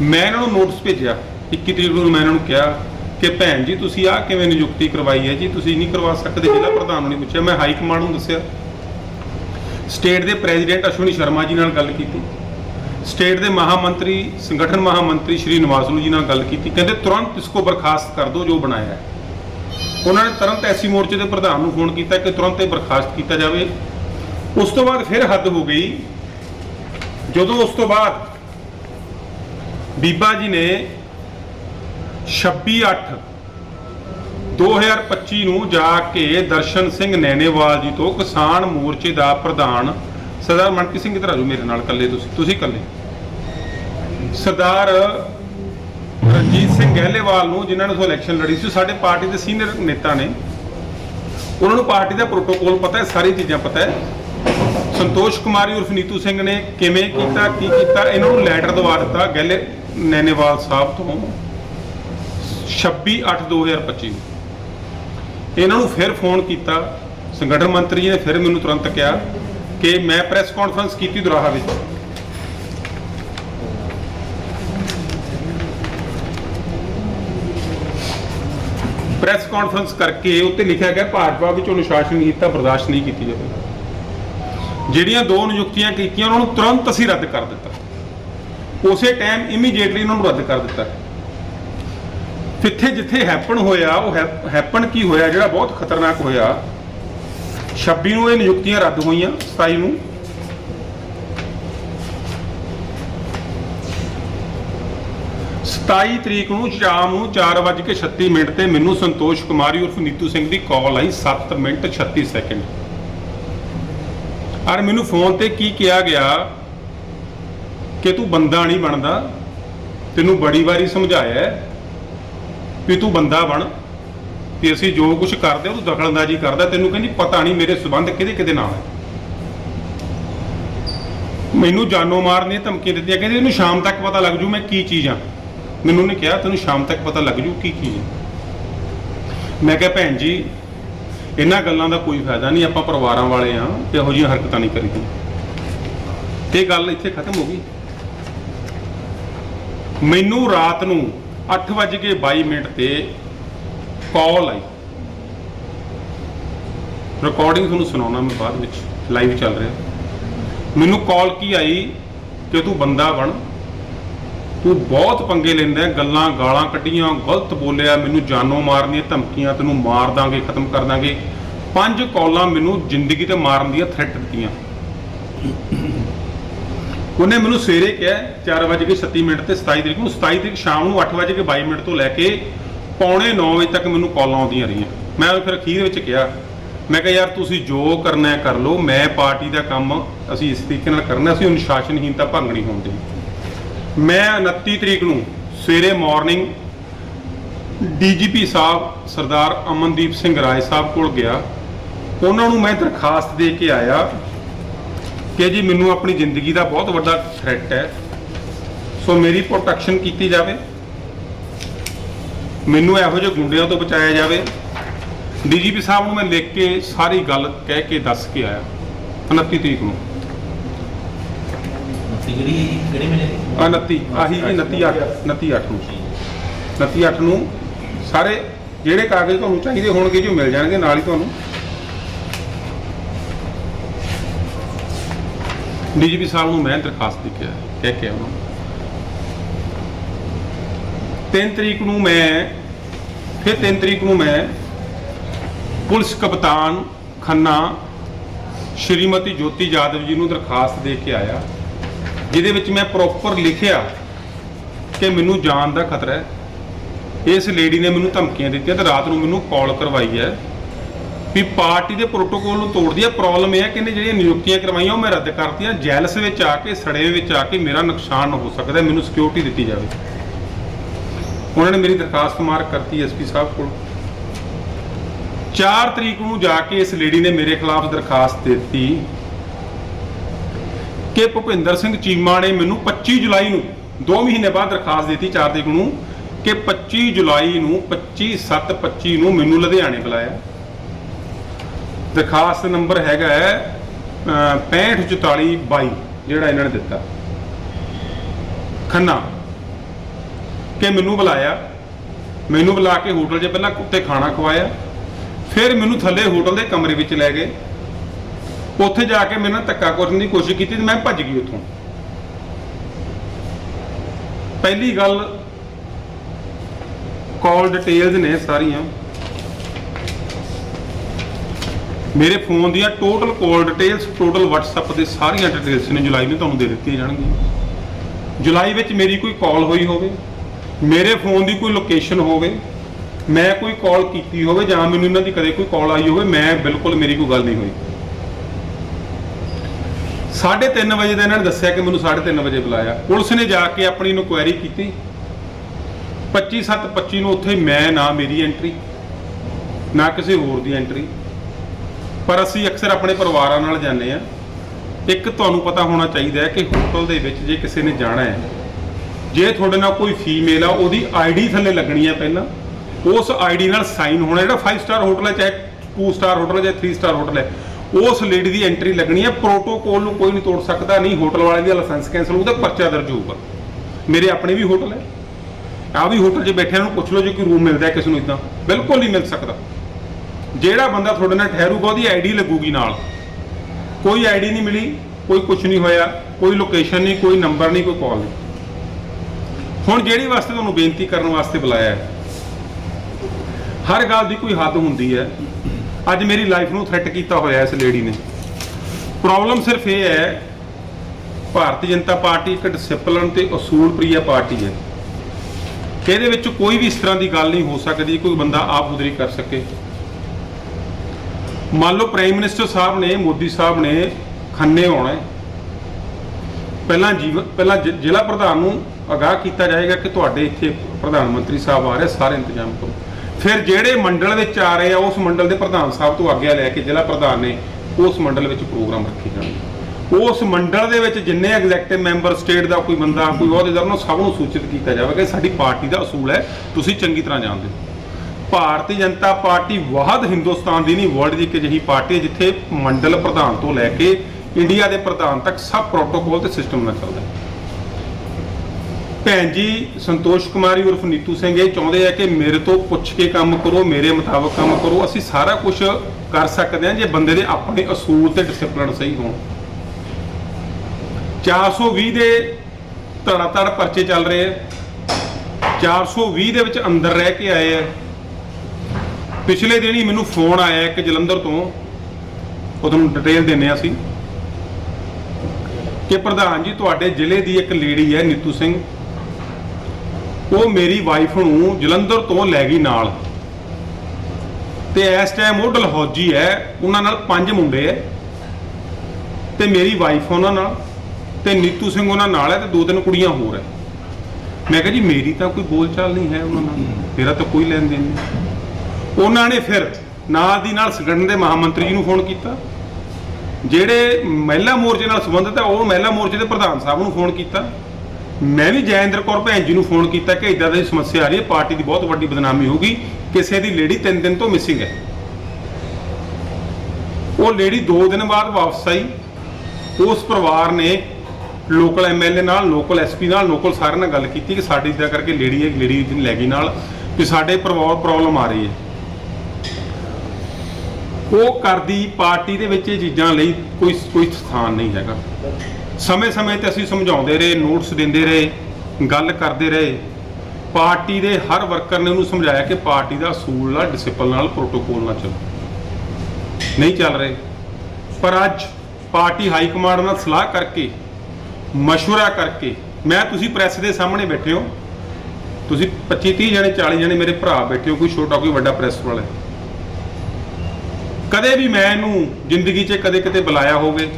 ਮੈਂ ਇਹਨਾਂ ਨੂੰ ਨੋਟਿਸ ਭੇਜਿਆ 21 ਤਰੀਕ ਨੂੰ ਮੈਂ ਇਹਨਾਂ ਨੂੰ ਕਿਹਾ ਕਿ ਭੈਣ ਜੀ, ਤੁਸੀਂ ਆਹ ਕਿਵੇਂ ਨਿਯੁਕਤੀ ਕਰਵਾਈ ਹੈ ਜੀ? ਤੁਸੀਂ ਨਹੀਂ ਕਰਵਾ ਸਕਦੇ ਜ਼ਿਲ੍ਹਾ ਪ੍ਰਧਾਨ ਨੂੰ ਨਹੀਂ ਪੁੱਛਿਆ। ਮੈਂ ਹਾਈ ਕਮਾਂਡ ਨੂੰ ਦੱਸਿਆ। ਸਟੇਟ ਦੇ ਪ੍ਰੈਜ਼ੀਡੈਂਟ ਅਸ਼ਵਨੀ ਸ਼ਰਮਾ ਜੀ ਨਾਲ ਗੱਲ ਕੀਤੀ। ਸਟੇਟ ਦੇ ਮਹਾਮੰਤਰੀ, ਸੰਗਠਨ ਮਹਾਮੰਤਰੀ ਸ਼੍ਰੀ ਨਵਾਜ਼ੁਲ ਜੀ ਨਾਲ ਗੱਲ ਕੀਤੀ। ਕਹਿੰਦੇ, ਤੁਰੰਤ ਇਸ ਕੋ ਬਰਖਾਸਤ ਕਰ ਦਿਓ ਜੋ ਬਣਾਇਆ ਹੈ। ਉਹਨਾਂ ਨੇ ਤੁਰੰਤ ਐਸੀ ਮੋਰਚੇ ਦੇ ਪ੍ਰਧਾਨ ਨੂੰ ਫੋਨ ਕੀਤਾ ਕਿ ਤੁਰੰਤ ਇਹ ਬਰਖਾਸਤ ਕੀਤਾ ਜਾਵੇ। ਉਸ ਤੋਂ ਬਾਅਦ ਫਿਰ ਹੱਦ ਹੋ ਗਈ। ਜਦੋਂ ਉਸ ਤੋਂ ਬਾਅਦ ਬੀਬਾ ਜੀ ਨੇ 26/8 2025 ਨੂੰ ਜਾ ਕੇ ਦਰਸ਼ਨ ਸਿੰਘ ਨੈਣੇਵਾਲ ਜੀ ਤੋਂ ਕਿਸਾਨ ਮੋਰਚੇ ਦਾ ਪ੍ਰਧਾਨ ਸਰਦਾਰ ਮਨਪ੍ਰੀਤ ਸਿੰਘ ਧਰਾਜੂ ਮੇਰੇ ਨਾਲ ਇਕੱਲੇ ਤੁਸੀਂ ਤੁਸੀਂ ਇਕੱਲੇ। ਸਰਦਾਰ ਰਣਜੀਤ ਸਿੰਘ ਗਹਿਲੇਵਾਲ ਨੂੰ, ਜਿਨ੍ਹਾਂ ਨੇ ਉਸ ਇਲੈਕਸ਼ਨ ਲੜੀ ਸੀ ਸਾਡੇ ਪਾਰਟੀ ਦੇ ਸੀਨੀਅਰ ਨੇਤਾ ਨੇ। ਉਹਨਾਂ ਨੂੰ ਪਾਰਟੀ ਦਾ ਪ੍ਰੋਟੋਕੋਲ ਪਤਾ ਹੈ ਸਾਰੀ ਚੀਜ਼ਾਂ ਪਤਾ ਹੈ। ਸੰਤੋਸ਼ ਕੁਮਾਰੀ ਉਰਫ ਨੀਤੂ ਸਿੰਘ ਨੇ ਕਿਵੇਂ ਕੀਤਾ, ਕੀ ਕੀਤਾ, ਇਹਨਾਂ ਨੂੰ ਲੈਟਰ ਦਵਾ ਦਿੱਤਾ ਗਹਿਲੇ ਨੈਨੇਵਾਲ ਸਾਹਿਬ ਤੋਂ 26/8/2025 ਨੂੰ। ਇਹਨਾਂ ਨੂੰ ਫਿਰ ਫੋਨ ਕੀਤਾ, ਸੰਗਠਨ ਮੰਤਰੀ ਜੀ ਨੇ ਫਿਰ ਮੈਨੂੰ ਤੁਰੰਤ ਕਿਹਾ ਕਿ ਮੈਂ ਪ੍ਰੈਸ ਕਾਨਫਰੰਸ ਕੀਤੀ ਦੁਰਾਹਾ ਵਿੱਚ ਪ੍ਰੈਸ ਕਾਨਫਰੰਸ ਕਰਕੇ ਉੱਤੇ ਲਿਖਿਆ ਗਿਆ, ਭਾਜਪਾ ਵਿੱਚ ਅਨੁਸ਼ਾਸਨਹੀਨਤਾ ਬਰਦਾਸ਼ਤ ਨਹੀਂ ਕੀਤੀ ਜਾਵੇਗੀ ਜਿਹੜੀਆਂ ਦੋ ਨਿਯੁਕਤੀਆਂ ਕੀਤੀਆਂ, ਉਹਨਾਂ ਨੂੰ ਤੁਰੰਤ ਅਸੀਂ ਰੱਦ ਕਰ ਦਿੱਤਾ। ਉਸੇ ਟਾਈਮ ਇਮੀਡੀਏਟਲੀ ਉਹਨਾਂ ਨੂੰ ਰੱਦ ਕਰ ਦਿੱਤਾ। ਜਿੱਥੇ ਜਿੱਥੇ ਹੈਪਨ ਹੋਇਆ, ਉਹ ਹੈਪਨ ਕੀ ਹੋਇਆ, ਜਿਹੜਾ ਬਹੁਤ ਖਤਰਨਾਕ ਹੋਇਆ 26 ਨੂੰ ਇਹ ਨਿਯੁਕਤੀਆਂ ਰੱਦ ਹੋਈਆਂ 27 ਨੂੰ। ਸਤਾਈ ਤਰੀਕ ਨੂੰ ਸ਼ਾਮ ਨੂੰ 4:36 ਮਿੰਟ ਤੇ ਮੈਨੂੰ ਸੰਤੋਸ਼ ਕੁਮਾਰੀ ਉਰਫ ਨੀਤੂ ਸਿੰਘ ਦੀ ਕਾਲ ਆਈ 7 ਮਿੰਟ 36 ਸੈਕਿੰਡ। ਔਰ ਮੈਨੂੰ ਫੋਨ ਤੇ ਕੀ ਕਿਹਾ ਗਿਆ ਕਿ ਤੂੰ ਬੰਦਾ ਨਹੀਂ ਬਣਦਾ, ਤੈਨੂੰ ਬੜੀ ਵਾਰੀ ਸਮਝਾਇਆ ਵੀ ਤੂੰ ਬੰਦਾ ਬਣ, ਵੀ ਅਸੀਂ ਜੋ ਕੁਝ ਕਰਦੇ ਉਹ ਤੂੰ ਦਖਲਅੰਦਾਜ਼ੀ ਕਰਦਾ, ਤੈਨੂੰ ਕਹਿੰਦੀ ਪਤਾ ਨਹੀਂ ਮੇਰੇ ਸਬੰਧ ਕਿਹਦੇ ਕਿਹਦੇ ਨਾਲ ਹੈ। ਮੈਨੂੰ ਜਾਨੋਂ ਮਾਰਨ ਦੀਆਂ ਧਮਕੀਆਂ ਦਿੱਤੀਆਂ, ਕਹਿੰਦੇ ਇਹਨੂੰ ਸ਼ਾਮ ਤੱਕ ਪਤਾ ਲੱਗ ਜੂ ਮੈਂ ਕੀ ਚੀਜ਼ ਆ। ਮੈਨੂੰ ਉਹਨੇ ਕਿਹਾ, ਤੈਨੂੰ ਸ਼ਾਮ ਤੱਕ ਪਤਾ ਲੱਗ ਜੂ ਕੀ ਕੀ ਹੈ। ਮੈਂ ਕਿਹਾ, ਭੈਣ ਜੀ, ਇਹਨਾਂ ਗੱਲਾਂ ਦਾ ਕੋਈ ਫਾਇਦਾ ਨਹੀਂ, ਆਪਾਂ ਪਰਿਵਾਰਾਂ ਵਾਲੇ ਆ, ਤੇ ਇਹੋ ਜਿਹੀਆਂ ਹਰਕਤਾਂ ਨਹੀਂ ਕਰੀਦੀ ਤੇ ਗੱਲ ਇੱਥੇ ਖਤਮ ਹੋ ਗਈ। ਮੈਨੂੰ ਰਾਤ ਨੂੰ 8:22 ਮਿੰਟ ਤੇ ਕਾਲ ਆਈ। ਰਿਕਾਰਡਿੰਗ ਤੁਹਾਨੂੰ ਸੁਣਾਉਣਾ ਮੈਂ ਬਾਅਦ ਵਿੱਚ ਲਾਈਵ ਚੱਲ ਰਿਹਾ। ਮੈਨੂੰ ਕਾਲ ਕੀ ਆਈ, ਕਿ ਤੂੰ ਬੰਦਾ ਬਣ। ਤੂੰ ਬਹੁਤ ਪੰਗੇ ਲੈਂਦਾ ਹੈ, ਗੱਲਾਂ ਗਾਲਾਂ ਕੱਢੀਆਂ ਗਲਤ ਬੋਲਿਆ ਮੈਨੂੰ ਜਾਨੋਂ ਮਾਰਨ ਧਮਕੀਆਂ ਤੈਨੂੰ ਮਾਰ ਦਾਂਗੇ ਖਤਮ ਕਰ ਦਾਂਗੇ। ਪੰਜ ਕਾਲਾਂ ਮੈਨੂੰ ਜ਼ਿੰਦਗੀ ਤੇ ਮਾਰਨ ਦੀਆਂ ਥ੍ਰੈਟ ਦਿੱਤੀਆਂ। ਉਹਨੇ ਮੈਨੂੰ ਸਵੇਰੇ ਕਿਹਾ 4:36 ਮਿੰਟ ਤੇ 27 ਤਰੀਕ ਨੂੰ 27 ਤਰੀਕ ਸ਼ਾਮ ਨੂੰ 8:22 ਮਿੰਟ ਤੋਂ ਲੈ ਕੇ ਪੌਣੇ 9 ਵਜੇ ਤੱਕ ਮੈਨੂੰ ਕਾਲਾਂ ਆਉਂਦੀਆਂ ਰਹੀਆਂ। ਮੈਂ ਫਿਰ ਅਖੀਰ ਵਿੱਚ ਕਿਹਾ ਮੈਂ ਕਿਹਾ ਯਾਰ ਤੁਸੀਂ ਜੋ ਕਰਨਾ ਹੈ ਕਰ ਲਓ ਮੈਂ ਪਾਰਟੀ ਦਾ ਕੰਮ ਅਸੀਂ ਇਸ ਤਰੀਕੇ ਨਾਲ ਕਰਨਾ ਅਸੀਂ ਅਨੁਸ਼ਾਸਨਹੀਨਤਾ ਭੰਗ ਨਹੀਂ ਹੋਣ ਦੇਣੀ ਮੈਂ 29 ਤਰੀਕ ਨੂੰ ਸਵੇਰੇ ਮਾਰਨਿੰਗ ਡੀਜੀਪੀ ਸਾਹਿਬ ਸਰਦਾਰ ਅਮਨਦੀਪ ਸਿੰਘ ਰਾਏ ਸਾਹਿਬ ਕੋਲ ਗਿਆ। ਉਹਨਾਂ ਨੂੰ ਮੈਂ ਦਰਖਾਸਤ ਦੇ ਕੇ ਆਇਆ ਕਿ ਜੀ ਮੈਨੂੰ ਆਪਣੀ ਜ਼ਿੰਦਗੀ ਦਾ ਬਹੁਤ ਵੱਡਾ ਥ੍ਰੈਟ ਹੈ। ਸੋ ਮੇਰੀ ਪ੍ਰੋਟੈਕਸ਼ਨ ਕੀਤੀ ਜਾਵੇ। ਮੈਨੂੰ ਇਹੋ ਜਿਹੇ ਗੁੰਡਿਆਂ ਤੋਂ ਬਚਾਇਆ ਜਾਵੇ। ਡੀਜੀਪੀ ਸਾਹਿਬ ਨੂੰ ਮੈਂ ਲਿਖ ਕੇ ਸਾਰੀ ਗੱਲ ਕਹਿ ਕੇ ਦੱਸ ਕੇ ਆਇਆ। 29 ਤਰੀਕ ਨੂੰ। ਕਿਹੜੀ ਕਿਹੜੇ ਮਿਲੇ 29 ਆਹੀ ਜੀ 29 ਅੱਠ 29 ਅੱਠ ਨੂੰ। 29 ਅੱਠ ਨੂੰ ਸਾਰੇ ਜਿਹੜੇ ਕਾਗਜ਼ ਤੁਹਾਨੂੰ ਚਾਹੀਦੇ ਹੋਣਗੇ ਜੋ ਮਿਲ ਜਾਣਗੇ ਨਾਲ ਹੀ ਤੁਹਾਨੂੰ। ਡੀਜੀਪੀ ਸਾਹਿਬ ਨੂੰ ਮੈਂ ਦਰਖਾਸਤ ਲਿਖਿਆ ਕਹਿ ਕੇ ਉਹਨਾਂ ਨੂੰ 3 ਤਰੀਕ ਨੂੰ ਮੈਂ ਫਿਰ 3 ਤਰੀਕ ਨੂੰ ਮੈਂ ਪੁਲਿਸ ਕਪਤਾਨ ਖੰਨਾ ਸ਼੍ਰੀਮਤੀ ਜੋਤੀ ਜਾਦਵ ਜੀ ਨੂੰ ਦਰਖਾਸਤ ਦੇ ਕੇ ਆਇਆ। ਜਿਹਦੇ ਵਿੱਚ ਮੈਂ ਪ੍ਰੋਪਰ ਲਿਖਿਆ ਕਿ ਮੈਨੂੰ ਜਾਨ ਦਾ ਖਤਰਾ ਹੈ। ਇਸ ਲੇਡੀ ਨੇ ਮੈਨੂੰ ਧਮਕੀਆਂ ਦਿੱਤੀਆਂ ਤੇ ਰਾਤ ਨੂੰ ਮੈਨੂੰ ਕਾਲ ਕਰਵਾਈ ਹੈ ਵੀ ਪਾਰਟੀ ਦੇ ਪ੍ਰੋਟੋਕੋਲ ਨੂੰ ਤੋੜਦੀ ਹੈ। ਪ੍ਰੋਬਲਮ ਇਹ ਹੈ ਕਿ ਇਹਨੇ ਜਿਹੜੀਆਂ ਨਿਯੁਕਤੀਆਂ ਕਰਵਾਈਆਂ, ਉਹ ਮੈਂ ਰੱਦ ਕਰਤੀਆਂ। ਜੈਲਸ ਵਿੱਚ ਆ ਕੇ, ਸੜੇ ਵਿੱਚ ਆ ਕੇ ਮੇਰਾ ਨੁਕਸਾਨ ਹੋ ਸਕਦਾ, ਮੈਨੂੰ ਸਿਕਿਉਰਿਟੀ ਦਿੱਤੀ ਜਾਵੇ। ਉਹਨਾਂ ਨੇ ਮੇਰੀ ਦਰਖਾਸਤ ਮਾਰਕ ਕਰਤੀ ਐਸਪੀ ਸਾਹਿਬ ਕੋਲ। 4 ਤਰੀਕ ਨੂੰ ਜਾ ਕੇ ਇਸ ਲੇਡੀ ਨੇ ਮੇਰੇ ਖਿਲਾਫ ਦਰਖਾਸਤ ਦਿੱਤੀ। ਕਿ ਭੁਪਿੰਦਰ ਸਿੰਘ ਚੀਮਾ ਨੇ ਮੈਨੂੰ 25 ਜੁਲਾਈ ਨੂੰ 2 ਮਹੀਨੇ ਬਾਅਦ ਦਰਖਾਸਤ ਦਿੱਤੀ 4 ਤਰੀਕ ਨੂੰ ਕਿ 25 ਜੁਲਾਈ ਨੂੰ 25 7 25 ਨੂੰ ਮੈਨੂੰ ਲੁਧਿਆਣੇ ਬੁਲਾਇਆ। ਦਰਖਾਸਤ ਨੰਬਰ ਹੈਗਾ ਹੈ 654422 ਜਿਹੜਾ ਇਹਨਾਂ ਨੇ ਦਿੱਤਾ। ਖੰਨਾ, ਕਿ ਮੈਨੂੰ ਬੁਲਾਇਆ। ਮੈਨੂੰ ਬੁਲਾ ਕੇ ਹੋਟਲ 'ਚ ਪਹਿਲਾਂ ਕੁੱਤੇ ਖਾਣਾ ਖਵਾਇਆ। ਫਿਰ ਮੈਨੂੰ ਥੱਲੇ ਹੋਟਲ ਦੇ ਕਮਰੇ ਵਿੱਚ ਲੈ ਗਏ। ਉੱਥੇ ਜਾ ਕੇ ਮੇਰੇ ਨਾਲ ਧੱਕਾ ਕਰਨ ਦੀ ਕੋਸ਼ਿਸ਼ ਕੀਤੀ ਤੇ ਮੈਂ ਭੱਜ ਗਈ ਉੱਥੋਂ। ਪਹਿਲੀ ਗੱਲ ਕਾਲ ਡਿਟੇਲਸ ਨੇ ਸਾਰੀਆਂ। ਮੇਰੇ ਫੋਨ ਦੀਆਂ total call details total WhatsApp 'ਤੇ ਸਾਰੀਆਂ ਡਿਟੇਲਸ ਨੇ, ਜੁਲਾਈ ਨੂੰ ਤੁਹਾਨੂੰ ਦੇ ਦਿੱਤੀਆਂ ਜਾਣਗੀਆਂ। ਜੁਲਾਈ ਵਿੱਚ ਮੇਰੀ ਕੋਈ ਕਾਲ ਹੋਈ ਹੋਵੇ, ਮੇਰੇ ਫੋਨ ਦੀ ਕੋਈ ਲੋਕੇਸ਼ਨ ਹੋਵੇ, ਮੈਂ ਕੋਈ ਕਾਲ ਕੀਤੀ ਹੋਵੇ ਜਾਂ ਮੈਨੂੰ ਇਹਨਾਂ ਦੀ ਕਦੇ ਕੋਈ ਕਾਲ ਆਈ ਹੋਵੇ, ਮੈਂ ਬਿਲਕੁਲ ਮੇਰੀ ਕੋਈ ਗੱਲ ਨਹੀਂ ਹੋਈ। 3:30 ਵਜੇ ਦਾ ਇਹਨਾਂ ਨੇ ਦੱਸਿਆ ਕਿ ਮੈਨੂੰ 3:30 ਵਜੇ ਬੁਲਾਇਆ। ਪੁਲਿਸ ਨੇ ਜਾ ਕੇ ਆਪਣੀ ਇਨਕੁਆਇਰੀ ਕੀਤੀ। 25/7/25 ਨੂੰ ਉੱਥੇ ਮੈਂ ਨਾ ਮੇਰੀ ਐਂਟਰੀ ਨਾ ਕਿਸੇ ਹੋਰ ਦੀ ਐਂਟਰੀ ਪਰ ਅਸੀਂ ਅਕਸਰ ਆਪਣੇ ਪਰਿਵਾਰਾਂ ਨਾਲ ਜਾਂਦੇ ਆ ਇੱਕ ਤੁਹਾਨੂੰ ਪਤਾ ਹੋਣਾ ਚਾਹੀਦਾ ਹੈ ਕਿ ਹੋਟਲ ਦੇ ਵਿੱਚ ਜੇ ਕਿਸੇ ਨੇ ਜਾਣਾ ਹੈ, ਜੇ ਤੁਹਾਡੇ ਨਾਲ ਕੋਈ ਫੀਮੇਲ ਆ, ਉਹਦੀ ਆਈਡੀ ਥੱਲੇ ਲੱਗਣੀ ਹੈ ਪਹਿਲਾਂ। ਉਸ ਆਈਡੀ ਨਾਲ ਸਾਈਨ ਹੋਣਾ, ਜਿਹੜਾ 5 ਸਟਾਰ ਹੋਟਲ ਹੈ, ਚਾਹੇ 2 ਸਟਾਰ ਹੋਟਲ ਹੈ, ਚਾਹੇ 3 ਸਟਾਰ ਹੋਟਲ ਹੈ। ਉਸ ਲੇਡੀ ਦੀ ਐਂਟਰੀ ਲੱਗਣੀ ਹੈ। ਪ੍ਰੋਟੋਕੋਲ ਨੂੰ ਕੋਈ ਨਹੀਂ ਤੋੜ ਸਕਦਾ, ਨਹੀਂ ਹੋਟਲ ਵਾਲੇ ਦੀ ਲਾਇਸੈਂਸ ਕੈਂਸਲ ਹੋਊਗਾ ਪਰਚਾ ਦਰਜ ਹੋਊਗਾ। ਮੇਰੇ ਆਪਣੇ ਵੀ ਹੋਟਲ ਹੈ। ਆ ਵੀ ਹੋਟਲ 'ਚ ਬੈਠਿਆਂ ਨੂੰ ਪੁੱਛ ਲਓ ਜੇ ਕੋਈ ਰੂਮ ਮਿਲਦਾ ਹੈ ਕਿਸੇ ਨੂੰ ਇਦਾਂ। ਬਿਲਕੁਲ ਨਹੀਂ ਮਿਲ ਸਕਦਾ। ਜਿਹੜਾ ਬੰਦਾ ਤੁਹਾਡੇ ਨਾਲ ਠਹਿਰੂਗਾ, ਉਹਦੀ ਆਈਡੀ ਲੱਗੂਗੀ ਨਾਲ। ਕੋਈ ਆਈਡੀ ਨਹੀਂ ਮਿਲੀ, ਕੋਈ ਕੁਝ ਨਹੀਂ ਹੋਇਆ, ਕੋਈ ਲੋਕੇਸ਼ਨ ਨਹੀਂ, ਕੋਈ ਨੰਬਰ ਨਹੀਂ, ਕੋਈ ਕਾਲ ਨਹੀਂ। ਹੁਣ ਜਿਹੜੀ ਵਾਸਤੇ ਤੁਹਾਨੂੰ ਬੇਨਤੀ ਕਰਨ ਵਾਸਤੇ ਬੁਲਾਇਆ ਹੈ, ਹਰ ਗੱਲ ਦੀ ਕੋਈ ਹੱਦ ਹੁੰਦੀ ਹੈ। ਅੱਜ ਮੇਰੀ ਲਾਈਫ ਨੂੰ ਥ੍ਰੈਟ ਕੀਤਾ ਹੋਇਆ ਇਸ ਲੇਡੀ ਨੇ। ਪ੍ਰੋਬਲਮ ਸਿਰਫ ਇਹ ਹੈ, ਭਾਰਤੀ ਜਨਤਾ ਪਾਰਟੀ ਇੱਕ ਡਿਸਪਲਨ ਤੇ ਅਸੂਲ ਪ੍ਰਿਆ ਪਾਰਟੀ ਹੈ। ਇਹਦੇ ਵਿੱਚ ਕੋਈ ਵੀ ਇਸ ਤਰ੍ਹਾਂ ਦੀ ਗੱਲ ਨਹੀਂ ਹੋ ਸਕਦੀ ਕੋਈ ਬੰਦਾ ਆਪ ਉਦਰੀ ਕਰ ਸਕੇ। ਮੰਨ ਲਓ ਪ੍ਰਾਈਮ ਮਿਨਿਸਟਰ ਸਾਹਿਬ ਨੇ, ਮੋਦੀ ਸਾਹਿਬ ਨੇ ਖੰਨੇ ਆਉਣਾ। ਪਹਿਲਾਂ ਜੀਵ, ਪਹਿਲਾਂ ਜ਼ਿਲ੍ਹਾ ਪ੍ਰਧਾਨ ਨੂੰ ਅਗਾਹ ਕੀਤਾ ਜਾਏਗਾ ਕਿ ਤੁਹਾਡੇ ਇੱਥੇ ਪ੍ਰਧਾਨ ਮੰਤਰੀ ਸਾਹਿਬ ਆ ਰਹੇ ਸਾਰੇ ਇੰਤਜ਼ਾਮ ਕਰੋ। ਫਿਰ ਜਿਹੜੇ ਮੰਡਲ ਵਿੱਚ ਆ ਰਹੇ ਆ, ਉਸ ਮੰਡਲ ਦੇ ਪ੍ਰਧਾਨ ਸਾਹਿਬ ਤੋਂ ਆਗਿਆ ਲੈ ਕੇ ਜ਼ਿਲ੍ਹਾ ਪ੍ਰਧਾਨ ਨੇ ਉਸ ਮੰਡਲ ਵਿੱਚ ਪ੍ਰੋਗਰਾਮ ਰੱਖੇ ਜਾਣਗੇ ਉਸ ਮੰਡਲ ਦੇ ਵਿੱਚ ਜਿੰਨੇ ਐਗਜ਼ੈਕਟਿਵ ਮੈਂਬਰ ਸਟੇਟ ਦਾ ਕੋਈ ਬੰਦਾ, ਕੋਈ ਅਹੁਦੇਦਾਰ ਨੂੰ ਸਭ ਨੂੰ ਸੂਚਿਤ ਕੀਤਾ ਜਾਵੇਗਾ, ਇਹ ਸਾਡੀ ਪਾਰਟੀ ਦਾ ਅਸੂਲ ਹੈ, ਤੁਸੀਂ ਚੰਗੀ ਤਰ੍ਹਾਂ ਜਾਣਦੇ ਹੋ। ਭਾਰਤੀ ਜਨਤਾ ਪਾਰਟੀ ਵਾਹਦ ਹਿੰਦੁਸਤਾਨ ਦੀ ਨਹੀਂ ਵਰਲਡ ਦੀ ਇੱਕ ਅਜਿਹੀ ਪਾਰਟੀ ਹੈ ਜਿੱਥੇ ਮੰਡਲ ਪ੍ਰਧਾਨ ਤੋਂ ਲੈ ਕੇ ਇੰਡੀਆ ਦੇ ਪ੍ਰਧਾਨ ਤੱਕ ਸਭ ਪ੍ਰੋਟੋਕੋਲ ਤੇ ਸਿਸਟਮ ਨਾਲ ਚੱਲਦਾ ਹੈ। ਭੈਣ ਜੀ, ਸੰਤੋਸ਼ ਕੁਮਾਰੀ ਉਰਫ ਨੀਤੂ ਸਿੰਘ, ਇਹ ਚਾਹੁੰਦੇ ਆ ਕਿ ਮੇਰੇ ਤੋਂ ਪੁੱਛ ਕੇ ਕੰਮ ਕਰੋ, ਮੇਰੇ ਮੁਤਾਬਕ ਕੰਮ ਕਰੋ। ਅਸੀਂ ਸਾਰਾ ਕੁਝ ਕਰ ਸਕਦੇ ਹਾਂ ਜੇ ਬੰਦੇ ਦੇ ਆਪਣੇ ਅਸੂਲ ਤੇ ਡਿਸਪਲਿਨ ਸਹੀ ਹੋਣ। 420 ਦੇ ਧੜਾ ਧੜ ਪਰਚੇ ਚੱਲ ਰਹੇ ਆ। 420 ਦੇ ਵਿੱਚ ਅੰਦਰ ਰਹਿ ਕੇ ਆਏ ਆ। ਪਿਛਲੇ ਦਿਨ ਹੀ ਮੈਨੂੰ ਫੋਨ ਆਇਆ ਇੱਕ ਜਲੰਧਰ ਤੋਂ। ਉਹ ਤੁਹਾਨੂੰ ਡਿਟੇਲ ਦਿੰਨੇ ਆ ਅਸੀਂ। ਕਿ ਪ੍ਰਧਾਨ ਜੀ, ਤੁਹਾਡੇ ਜ਼ਿਲ੍ਹੇ ਦੀ ਇੱਕ ਲੇਡੀ ਹੈ, ਨੀਤੂ ਸਿੰਘ। ਉਹ ਮੇਰੀ ਵਾਈਫ ਨੂੰ ਜਲੰਧਰ ਤੋਂ ਲੈ ਗਈ ਨਾਲ। ਤੇ ਇਸ ਟਾਈਮ ਉਹ ਡਲਹੌਜੀ ਹੈ, ਉਹਨਾਂ ਨਾਲ ਪੰਜ ਮੁੰਡੇ ਹੈ। ਤੇ ਮੇਰੀ ਵਾਈਫ ਉਹਨਾਂ ਨਾਲ, ਤੇ ਨੀਤੂ ਸਿੰਘ ਉਹਨਾਂ ਨਾਲ ਹੈ ਤੇ ਦੋ ਤਿੰਨ ਕੁੜੀਆਂ ਹੋਰ ਹੈ। ਮੈਂ ਕਿਹਾ ਜੀ, ਮੇਰੀ ਤਾਂ ਕੋਈ ਬੋਲਚਾਲ ਨਹੀਂ ਹੈ ਉਹਨਾਂ ਨਾਲ। ਮੇਰਾ ਤਾਂ ਕੋਈ ਲੈਣ ਦੇਣ ਨਹੀਂ। ਉਹਨਾਂ ਨੇ ਫਿਰ ਨਾਲ ਦੀ ਨਾਲ ਸੰਗਠਨ ਦੇ ਮਹਾਮੰਤਰੀ ਜੀ ਨੂੰ ਫੋਨ ਕੀਤਾ। ਜਿਹੜੇ ਮਹਿਲਾ ਮੋਰਚੇ ਨਾਲ ਸੰਬੰਧਿਤ ਹੈ, ਉਹ ਮਹਿਲਾ ਮੋਰਚੇ ਦੇ ਪ੍ਰਧਾਨ ਸਾਹਿਬ ਨੂੰ ਫੋਨ ਕੀਤਾ। ਮੈਂ ਵੀ ਜੈਇੰਦਰ ਕੌਰ ਭੈਣ ਜੀ ਨੂੰ ਫੋਨ ਕੀਤਾ ਕਿ ਇਦਾਂ ਦੀ ਸਮੱਸਿਆ ਆ ਰਹੀ ਹੈ, ਪਾਰਟੀ ਦੀ ਬਹੁਤ ਵੱਡੀ ਬਦਨਾਮੀ ਹੋਊਗੀ, ਕਿਸੇ ਦੀ ਲੇਡੀ ਤਿੰਨ ਦਿਨ ਤੋਂ ਮਿਸਿੰਗ ਹੈ। ਉਹ ਲੇਡੀ 2 ਦਿਨ ਬਾਅਦ ਵਾਪਸ ਆਈ। ਉਸ ਪਰਿਵਾਰ ਨੇ ਲੋਕਲ ਐਮਐਲਏ ਨਾਲ, ਲੋਕਲ ਐਸਪੀ ਨਾਲ, ਲੋਕਲ ਸਾਰਿਆਂ ਨਾਲ ਗੱਲ ਕੀਤੀ ਕਿ ਸਾਡੀ ਇਦਾਂ ਕਰਕੇ ਲੇਡੀ ਹੈ, ਲੇਡੀ ਨੂੰ ਲੈ ਗਈ ਨਾਲ ਕਿ ਸਾਡੇ ਪਰਿਵਾਰ ਪ੍ਰੋਬਲਮ ਆ ਰਹੀ ਹੈ। ਉਹ ਕਰਦੀ ਪਾਰਟੀ ਦੇ ਵਿੱਚ ਇਹ ਚੀਜ਼ਾਂ ਲਈ ਕੋਈ ਕੋਈ ਸਥਾਨ ਨਹੀਂ ਹੈਗਾ। ਸਮੇਂ-ਸਮੇਂ ਤੇ ਅਸੀਂ ਸਮਝਾਉਂਦੇ ਰਹੇ ਨੋਟਸ ਦਿੰਦੇ ਰਹੇ, ਗੱਲ ਕਰਦੇ ਰਹੇ। ਪਾਰਟੀ ਦੇ ਹਰ ਵਰਕਰ ਨੇ ਉਹਨੂੰ ਸਮਝਾਇਆ ਕਿ ਪਾਰਟੀ ਦਾ ਅਸੂਲ ਨਾਲ ਡਿਸਪਲਿਨ ਨਾਲ ਪ੍ਰੋਟੋਕੋਲ ਨਾਲ ਚੱਲੋ। ਨਹੀਂ ਚੱਲ ਰਹੇ। ਪਰ ਅੱਜ ਪਾਰਟੀ ਹਾਈ ਕਮਾਂਡ ਨਾਲ ਸਲਾਹ ਕਰਕੇ, ਮਸ਼ਵਰਾ ਕਰਕੇ, ਮੈਂ ਤੁਸੀਂ ਪ੍ਰੈਸ ਦੇ ਸਾਹਮਣੇ ਬੈਠੇ ਹੋ। ਤੁਸੀਂ 25 30 ਜਣੇ 40 ਜਣੇ ਮੇਰੇ ਭਰਾ ਬੈਠੇ ਹੋ, ਕੋਈ ਛੋਟਾ, ਕੋਈ ਵੱਡਾ ਪ੍ਰੈਸ ਵਾਲਾ ਕਦੇ ਵੀ ਮੈਂ ਇਹਨੂੰ ਜ਼ਿੰਦਗੀ 'ਚ ਕਦੇ ਕਿਤੇ ਬੁਲਾਇਆ ਹੋਵੇ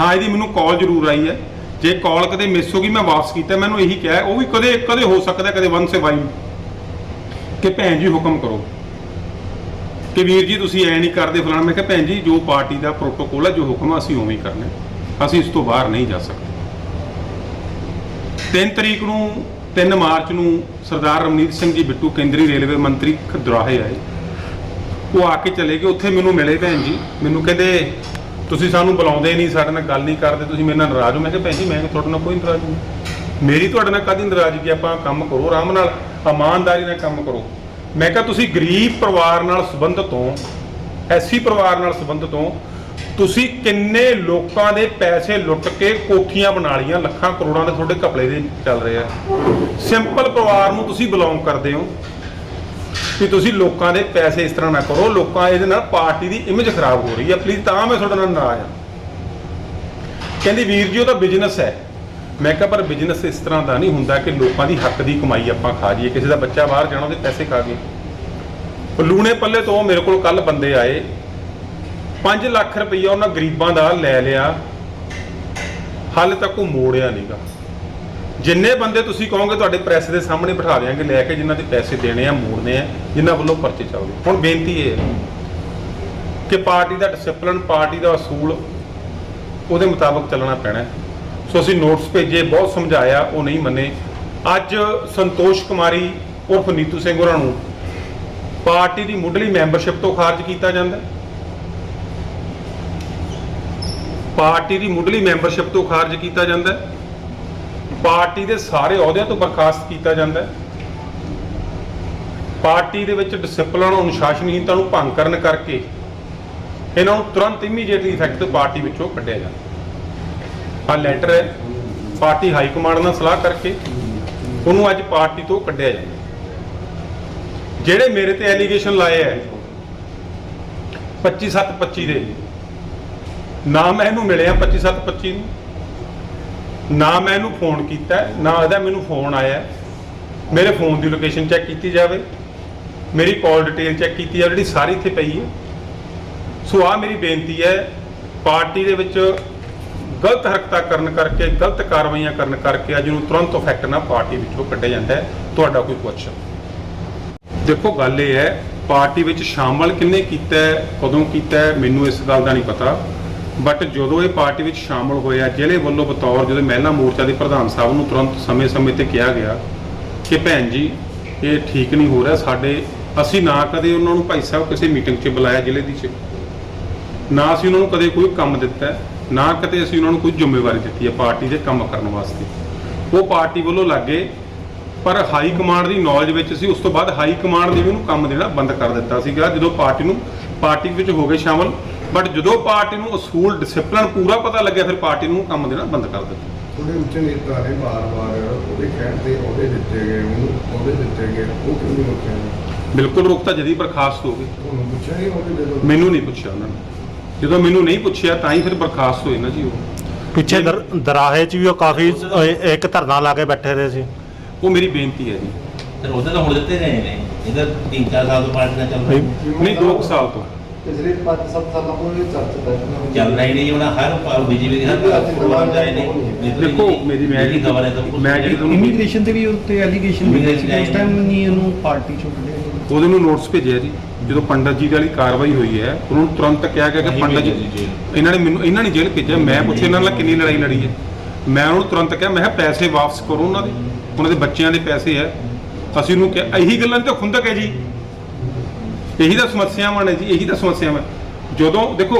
ਹਾਂ ਇਹਦੀ ਮੈਨੂੰ ਕਾਲ ਜ਼ਰੂਰ ਆਈ ਹੈ। ਜੇ ਕਾਲ ਕਦੇ ਮਿਸ ਹੋ ਗਈ ਮੈਂ ਵਾਪਸ ਕੀਤਾ। ਮੈਨੂੰ ਇਹੀ ਕਿਹਾ ਉਹ ਵੀ ਕਦੇ ਕਦੇ ਹੋ ਸਕਦਾ ਕਦੇ ਵਨ ਸੇ ਵਾਈ ਕਿ ਭੈਣ ਜੀ ਹੁਕਮ ਕਰੋ। ਕਿ ਵੀਰ ਜੀ ਤੁਸੀਂ ਐ ਨਹੀਂ ਕਰਦੇ ਫਲਾਣਾ। ਮੈਂ ਕਿਹਾ ਭੈਣ ਜੀ ਜੋ ਪਾਰਟੀ ਦਾ ਪ੍ਰੋਟੋਕੋਲ ਹੈ ਜੋ ਹੁਕਮ ਆ, ਅਸੀਂ ਉਵੇਂ ਹੀ ਕਰਨਾ। ਅਸੀਂ ਇਸ ਤੋਂ ਬਾਹਰ ਨਹੀਂ ਜਾ ਸਕਦੇ। 3 ਤਰੀਕ ਨੂੰ 3 ਮਾਰਚ ਨੂੰ ਸਰਦਾਰ ਰਮਨੀਤ ਸਿੰਘ ਜੀ ਬਿੱਟੂ ਕੇਂਦਰੀ ਰੇਲਵੇ ਮੰਤਰੀ ਖਦਰਾਹੇ ਆਏ। ਉਹ ਆ ਕੇ ਚਲੇ ਗਏ। ਉੱਥੇ ਮੈਨੂੰ ਮਿਲੇ ਭੈਣ ਜੀ। ਮੈਨੂੰ ਕਹਿੰਦੇ ਤੁਸੀਂ ਸਾਨੂੰ ਬੁਲਾਉਂਦੇ ਨਹੀਂ, ਸਾਡੇ ਨਾਲ ਗੱਲ ਨਹੀਂ ਕਰਦੇ, ਤੁਸੀਂ ਮੇਰੇ ਨਾਲ ਨਾਰਾਜ਼ ਹੋ। ਮੈਂ ਕਿਹਾ ਭੈਣ ਜੀ, ਮੈਂ ਤੁਹਾਡੇ ਨਾਲ ਕੋਈ ਨਾਰਾਜ਼ ਨਹੀਂ? ਮੇਰੀ ਤੁਹਾਡੇ ਨਾਲ ਕਦੀ ਨਾਰਾਜ਼ਗੀ ਆਪਾਂ ਕੰਮ ਕਰੋ, ਆਰਾਮ ਨਾਲ, ਇਮਾਨਦਾਰੀ ਨਾਲ ਕੰਮ ਕਰੋ। ਮੈਂ ਕਿਹਾ ਤੁਸੀਂ ਗਰੀਬ ਪਰਿਵਾਰ ਨਾਲ ਸੰਬੰਧਿਤ ਹੋ, ਐਸੀ ਪਰਿਵਾਰ ਨਾਲ ਸੰਬੰਧਿਤ ਹੋ, ਤੁਸੀਂ ਕਿੰਨੇ ਲੋਕਾਂ ਦੇ ਪੈਸੇ ਲੁੱਟ ਕੇ ਕੋਠੀਆਂ ਬਣਾ ਲਈਆਂ, ਲੱਖਾਂ ਕਰੋੜਾਂ ਦੇ ਤੁਹਾਡੇ ਘਪਲੇ ਦੇ ਚੱਲ ਰਹੇ ਆ। ਸਿੰਪਲ ਪਰਿਵਾਰ ਨੂੰ ਤੁਸੀਂ ਬਿਲੋਂਗ ਕਰਦੇ ਹੋ। ਕਿ ਤੁਸੀਂ ਲੋਕਾਂ ਦੇ ਪੈਸੇ ਇਸ ਤਰ੍ਹਾਂ ਨਾ ਕਰੋ, ਲੋਕਾਂ ਇਹਦੇ ਨਾਲ ਪਾਰਟੀ ਦੀ ਇਮੇਜ ਖਰਾਬ ਹੋ ਰਹੀ ਹੈ। ਪਲੀਜ਼ ਤਾਂ ਮੈਂ ਤੁਹਾਡੇ ਨਾਲ ਨਾਰਾਜ਼ ਹਾਂ। ਕਹਿੰਦੀ, ਵੀਰ ਜੀ, ਉਹ ਤਾਂ ਬਿਜ਼ਨਸ ਹੈ। ਮੈਂ ਕਿਹਾ, ਪਰ ਬਿਜ਼ਨਸ ਇਸ ਤਰ੍ਹਾਂ ਦਾ ਨਹੀਂ ਹੁੰਦਾ ਕਿ ਲੋਕਾਂ ਦੀ ਹੱਕ ਦੀ ਕਮਾਈ ਆਪਾਂ ਖਾ ਜਾਈਏ। ਕਿਸੇ ਦਾ ਬੱਚਾ ਬਾਹਰ ਜਾਣਾ ਉਹਦੇ ਪੈਸੇ ਖਾ ਗਏ। ਲੂਣੇ ਪੱਲੇ ਤੋਂ ਮੇਰੇ ਕੋਲ ਕੱਲ ਬੰਦੇ ਆਏ। 5 ਲੱਖ ਰੁਪਈਆ ਉਹਨਾਂ ਗਰੀਬਾਂ ਦਾ ਲੈ ਲਿਆ। ਹਾਲੇ ਤੱਕ ਉਹ ਮੋੜਿਆ ਨਹੀਂਗਾ ਜਿੰਨੇ ਬੰਦੇ ਤੁਸੀਂ ਕਹੋਗੇ ਤੁਹਾਡੇ ਪ੍ਰੈਸ ਦੇ ਸਾਹਮਣੇ ਬਿਠਾ ਦਿਆਂਗੇ, ਲੈ ਕੇ ਜਿਨ੍ਹਾਂ ਦੇ ਪੈਸੇ ਦੇਣੇ ਆ, ਮੋੜਨੇ ਆ, ਜਿਨ੍ਹਾਂ ਵੱਲੋਂ ਪਰਚੇ ਚੱਲਦੇ ਹੁਣ ਬੇਨਤੀ ਇਹ ਹੈ ਕਿ ਪਾਰਟੀ ਦਾ ਡਿਸਪਲਿਨ ਪਾਰਟੀ ਦਾ ਅਸੂਲ ਉਹਦੇ ਮੁਤਾਬਕ ਚੱਲਣਾ ਪੈਣਾ ਸੋ ਅਸੀਂ ਨੋਟਸ ਭੇਜੇ, ਬਹੁਤ ਸਮਝਾਇਆ, ਉਹ ਨਹੀਂ ਮੰਨੇ। ਅੱਜ ਸੰਤੋਸ਼ ਕੁਮਾਰੀ ਉਰਫ ਨੀਤੂ ਸਿੰਘ ਹੋਰਾਂ ਨੂੰ ਪਾਰਟੀ ਦੀ ਮੁੱਢਲੀ ਮੈਂਬਰਸ਼ਿਪ ਤੋਂ ਖਾਰਜ ਕੀਤਾ ਜਾਂਦਾ ਪਾਰਟੀ ਦੀ ਮੁੱਢਲੀ ਮੈਂਬਰਸ਼ਿਪ ਤੋਂ ਖਾਰਜ ਕੀਤਾ ਜਾਂਦਾ ਹੈ। ਪਾਰਟੀ ਦੇ ਸਾਰੇ ਅਹੁਦਿਆਂ ਤੋਂ ਬਰਖਾਸਤ ਕੀਤਾ ਜਾਂਦਾ ਹੈ। ਪਾਰਟੀ ਦੇ ਵਿੱਚ ਡਿਸਪਲਨ ਅਨੁਸ਼ਾਸਨਹੀਨਤਾ ਨੂੰ ਭੰਗ ਕਰਨ ਕਰਕੇ ਇਹਨਾਂ ਨੂੰ ਤੁਰੰਤ ਇਮੀਡੀਏਟਲੀ ਇਫੈਕਟ ਪਾਰਟੀ ਵਿੱਚੋਂ ਕੱਢਿਆ ਜਾਂਦਾ ਆ ਲੈਟਰ ਹੈ। ਪਾਰਟੀ ਹਾਈ ਕਮਾਂਡ ਨਾਲ ਸਲਾਹ ਕਰਕੇ ਉਹਨੂੰ ਅੱਜ ਪਾਰਟੀ ਤੋਂ ਕੱਢਿਆ ਜਾਂਦਾ ਜਿਹੜੇ ਮੇਰੇ ਤੇ ਐਲੀਗੇਸ਼ਨ ਲਾਏ ਹੈ 25 7 25 ਦੇ, ਨਾ ਮੈਂ ਇਹਨੂੰ ਮਿਲਿਆ 25 7 25 ਨੂੰ। ਨਾ ਮੈਂ ਇਹਨੂੰ ਫੋਨ ਕੀਤਾ, ਨਾ ਇਹਦਾ ਮੈਨੂੰ ਫੋਨ ਆਇਆ। ਮੇਰੇ ਫੋਨ ਦੀ ਲੋਕੇਸ਼ਨ ਚੈੱਕ ਕੀਤੀ ਜਾਵੇ। ਮੇਰੀ ਕਾਲ ਡਿਟੇਲ ਚੈੱਕ ਕੀਤੀ ਜਾਵੇ, ਜਿਹੜੀ ਸਾਰੀ ਇੱਥੇ ਪਈ ਹੈ। ਸੋ ਆ ਮੇਰੀ ਬੇਨਤੀ ਹੈ, ਪਾਰਟੀ ਦੇ ਵਿੱਚ ਗਲਤ ਹਰਕਤਾਂ ਕਰਨ ਕਰਕੇ, ਗਲਤ ਕਾਰਵਾਈਆਂ ਕਰਨ ਕਰਕੇ ਅੱਜ ਨੂੰ ਤੁਰੰਤ ਇਫੈਕਟ ਨਾਲ ਪਾਰਟੀ ਵਿੱਚੋਂ ਕੱਢਿਆ ਜਾਂਦਾ ਹੈ। ਤੁਹਾਡਾ ਕੋਈ ਕੁਐਸਚਨ ਦੇਖੋ, ਗੱਲ ਇਹ ਹੈ, ਪਾਰਟੀ ਵਿੱਚ ਸ਼ਾਮਲ ਕਿੰਨੇ ਕੀਤਾ ਕਦੋਂ ਕੀਤਾ ਮੈਨੂੰ ਇਸ ਗੱਲ ਦਾ ਨਹੀਂ ਪਤਾ। ਬਟ ਜਦੋਂ ਇਹ ਪਾਰਟੀ ਵਿੱਚ ਸ਼ਾਮਲ ਹੋਇਆ, ਜ਼ਿਲ੍ਹੇ ਵੱਲੋਂ ਬਤੌਰ ਜਦੋਂ ਮਹਿਲਾ ਮੋਰਚਾ ਦੇ ਪ੍ਰਧਾਨ ਸਾਹਿਬ ਨੂੰ ਤੁਰੰਤ ਸਮੇਂ-ਸਮੇਂ ਤੇ ਕਿਹਾ ਗਿਆ ਕਿ ਭੈਣ ਜੀ, ਇਹ ਠੀਕ ਨਹੀਂ ਹੋ ਰਿਹਾ, ਸਾਡੇ, ਅਸੀਂ ਨਾ ਕਦੇ ਉਹਨਾਂ ਨੂੰ ਭਾਈ ਸਾਹਿਬ ਕਿਸੇ ਮੀਟਿੰਗ 'ਚ ਬੁਲਾਇਆ ਜ਼ਿਲ੍ਹੇ ਦੀ 'ਚ। ਨਾ ਅਸੀਂ ਉਹਨਾਂ ਨੂੰ ਕਦੇ ਕੋਈ ਕੰਮ ਦਿੱਤਾ, ਨਾ ਕਦੇ ਅਸੀਂ ਉਹਨਾਂ ਨੂੰ ਕੋਈ ਜ਼ਿੰਮੇਵਾਰੀ ਦਿੱਤੀ ਹੈ ਪਾਰਟੀ ਦੇ ਕੰਮ ਕਰਨ ਵਾਸਤੇ। ਉਹ ਪਾਰਟੀ ਵੱਲੋਂ ਲੱਗੇ, ਪਰ ਹਾਈ ਕਮਾਂਡ ਦੀ ਨੌਲੇਜ ਵਿੱਚ ਸੀ, ਉਸ ਤੋਂ ਬਾਅਦ ਹਾਈ ਕਮਾਂਡ ਨੇ ਵੀ ਉਹਨੂੰ ਕੰਮ ਦੇਣਾ ਬੰਦ ਕਰ ਦਿੱਤਾ ਸੀਗਾ, ਜਦੋਂ ਪਾਰਟੀ ਨੂੰ, ਪਾਰਟੀ ਵਿੱਚ ਹੋ ਗਏ ਸ਼ਾਮਲ। ਬਟ ਜਦੋਂ ਪਾਰਟੀ ਨੂੰ ਅਸੂਲ ਡਿਸਪਲਿਨ ਪੂਰਾ ਪਤਾ ਲੱਗਿਆ ਫਿਰ ਪਾਰਟੀ ਨੂੰ ਕੰਮ ਦੇਣਾ ਬੰਦ ਕਰ ਦਿੱਤਾ। ਉਹਦੇ ਉੱਚ ਨੇਤਾ ਨੇ ਵਾਰ-ਵਾਰ ਉਹਦੇ ਕਹਿਣ ਤੇ ਉਹਦੇ ਦਿੱਤੇ ਗਏ ਉਹਨੂੰ ਉਹਦੇ ਦਿੱਤੇ ਗਏ ਉਹ ਕਿਉਂ ਨਹੀਂ ਰੁਕਿਆ? ਬਿਲਕੁਲ ਰੋਕਤਾ ਜਦੀ ਬਰਖਾਸਤ ਹੋ ਗਏ ਤੁਹਾਨੂੰ ਪੁੱਛਿਆ ਨਹੀਂ ਉਹਦੇ ਜਦੋਂ? ਮੈਨੂੰ ਨਹੀਂ ਪੁੱਛਿਆ ਉਹਨਾਂ ਨੇ। ਜਦੋਂ ਮੈਨੂੰ ਨਹੀਂ ਪੁੱਛਿਆ ਤਾਂ ਹੀ ਫਿਰ ਬਰਖਾਸਤ ਹੋਏ ਨਾ ਜੀ ਉਹ। ਪਿੱਛੇ ਦਰ- ਦਰਾਹੇ 'ਚ ਵੀ ਉਹ ਕਾਫੀ ਅ, ਇੱਕ ਧਰਨਾ ਲਾ ਕੇ ਬੈਠੇ ਰਹੇ ਸੀ। ਉਹ ਮੇਰੀ ਬੇਨਤੀ ਹੈ ਜੀ। ਤੇ ਉਹਦੇ ਤਾਂ ਹੁਣ ਦਿੱਤੇ ਗਏ ਨੇ। ਇਹਦਾ 3-4 ਸਾਲ ਤੋਂ ਪਾਰਟੀ ਦਾ ਚੱਲ ਰਿਹਾ ਨਹੀਂ। 2 ਸਾਲ ਤੋਂ। ਪਿਛਲੇ 5-7 ਸਾਲਾਂ ਤੋਂ ਇਹ ਚਰਚਾ ਹੈ। ਚੱਲ ਰਹੀ ਨਹੀਂ ਉਹਨਾਂ ਹਰ ਬੀਜੇਪੀ ਦੇ ਹਰ ਪ੍ਰੋਗਰਾਮ ਜਾਏ ਨੇ ਦੇਖੋ ਮੇਰੀ ਮੈਂ ਜਿਹੜੀ ਖਬਰ ਹੈ ਤਾਂ ਮੈਂ ਜਿਹੜੀ ਤੁਹਾਨੂੰ ਇਮੀਗ੍ਰੇਸ਼ਨ ਤੇ ਵੀ ਉੱਤੇ ਐਲੀਗੇਸ਼ਨ ਮਿਲੇ ਸੀ ਉਸ ਟਾਈਮ ਨਹੀਂ ਇਹਨੂੰ ਪਾਰਟੀ ਚੋਂ ਕੱਢਿਆ ਗਿਆ। ਉਹਦੇ ਨੂੰ ਨੋਟਿਸ ਭੇਜਿਆ ਜੀ ਜਦੋਂ ਪੰਡਤ ਜੀ ਵਾਲੀ ਕਾਰਵਾਈ ਹੋਈ ਹੈ ਉਹਨਾਂ ਨੂੰ ਤੁਰੰਤ ਕਿਹਾ ਗਿਆ ਕਿ ਨਹੀਂ ਪੰਡਤ ਜੀ। ਇਹਨਾਂ ਨੇ ਮੈਨੂੰ ਇਹਨਾਂ ਨੇ ਜੇਲ੍ਹ ਭੇਜਿਆ ਮੈਂ ਪੁੱਛਿਆ ਇਹਨਾਂ ਨਾਲ ਕਿੰਨੀ ਲੜਾਈ ਲੜੀ ਹੈ। ਮੈਂ ਉਹਨਾਂ ਤੁਰੰਤ ਕਿਹਾ ਮੈਂ ਕਿਹਾ ਪੈਸੇ ਵਾਪਸ ਕਰੋ ਉਹਨਾਂ ਦੇ ਉਹਨਾਂ ਦੇ ਬੱਚਿਆਂ ਦੇ ਪੈਸੇ ਹੈ। ਅਸੀਂ ਉਹਨੂੰ ਕਿਹਾ ਇਹੀ ਗੱਲਾਂ ਤੇ ਖੁੰਦਕ ਹੈ ਜੀ। ਇਹੀ ਤਾਂ ਸਮੱਸਿਆਵਾਂ ਨੇ ਜੀ ਇਹੀ ਤਾਂ ਸਮੱਸਿਆਵਾਂ। ਜਦੋਂ ਦੇਖੋ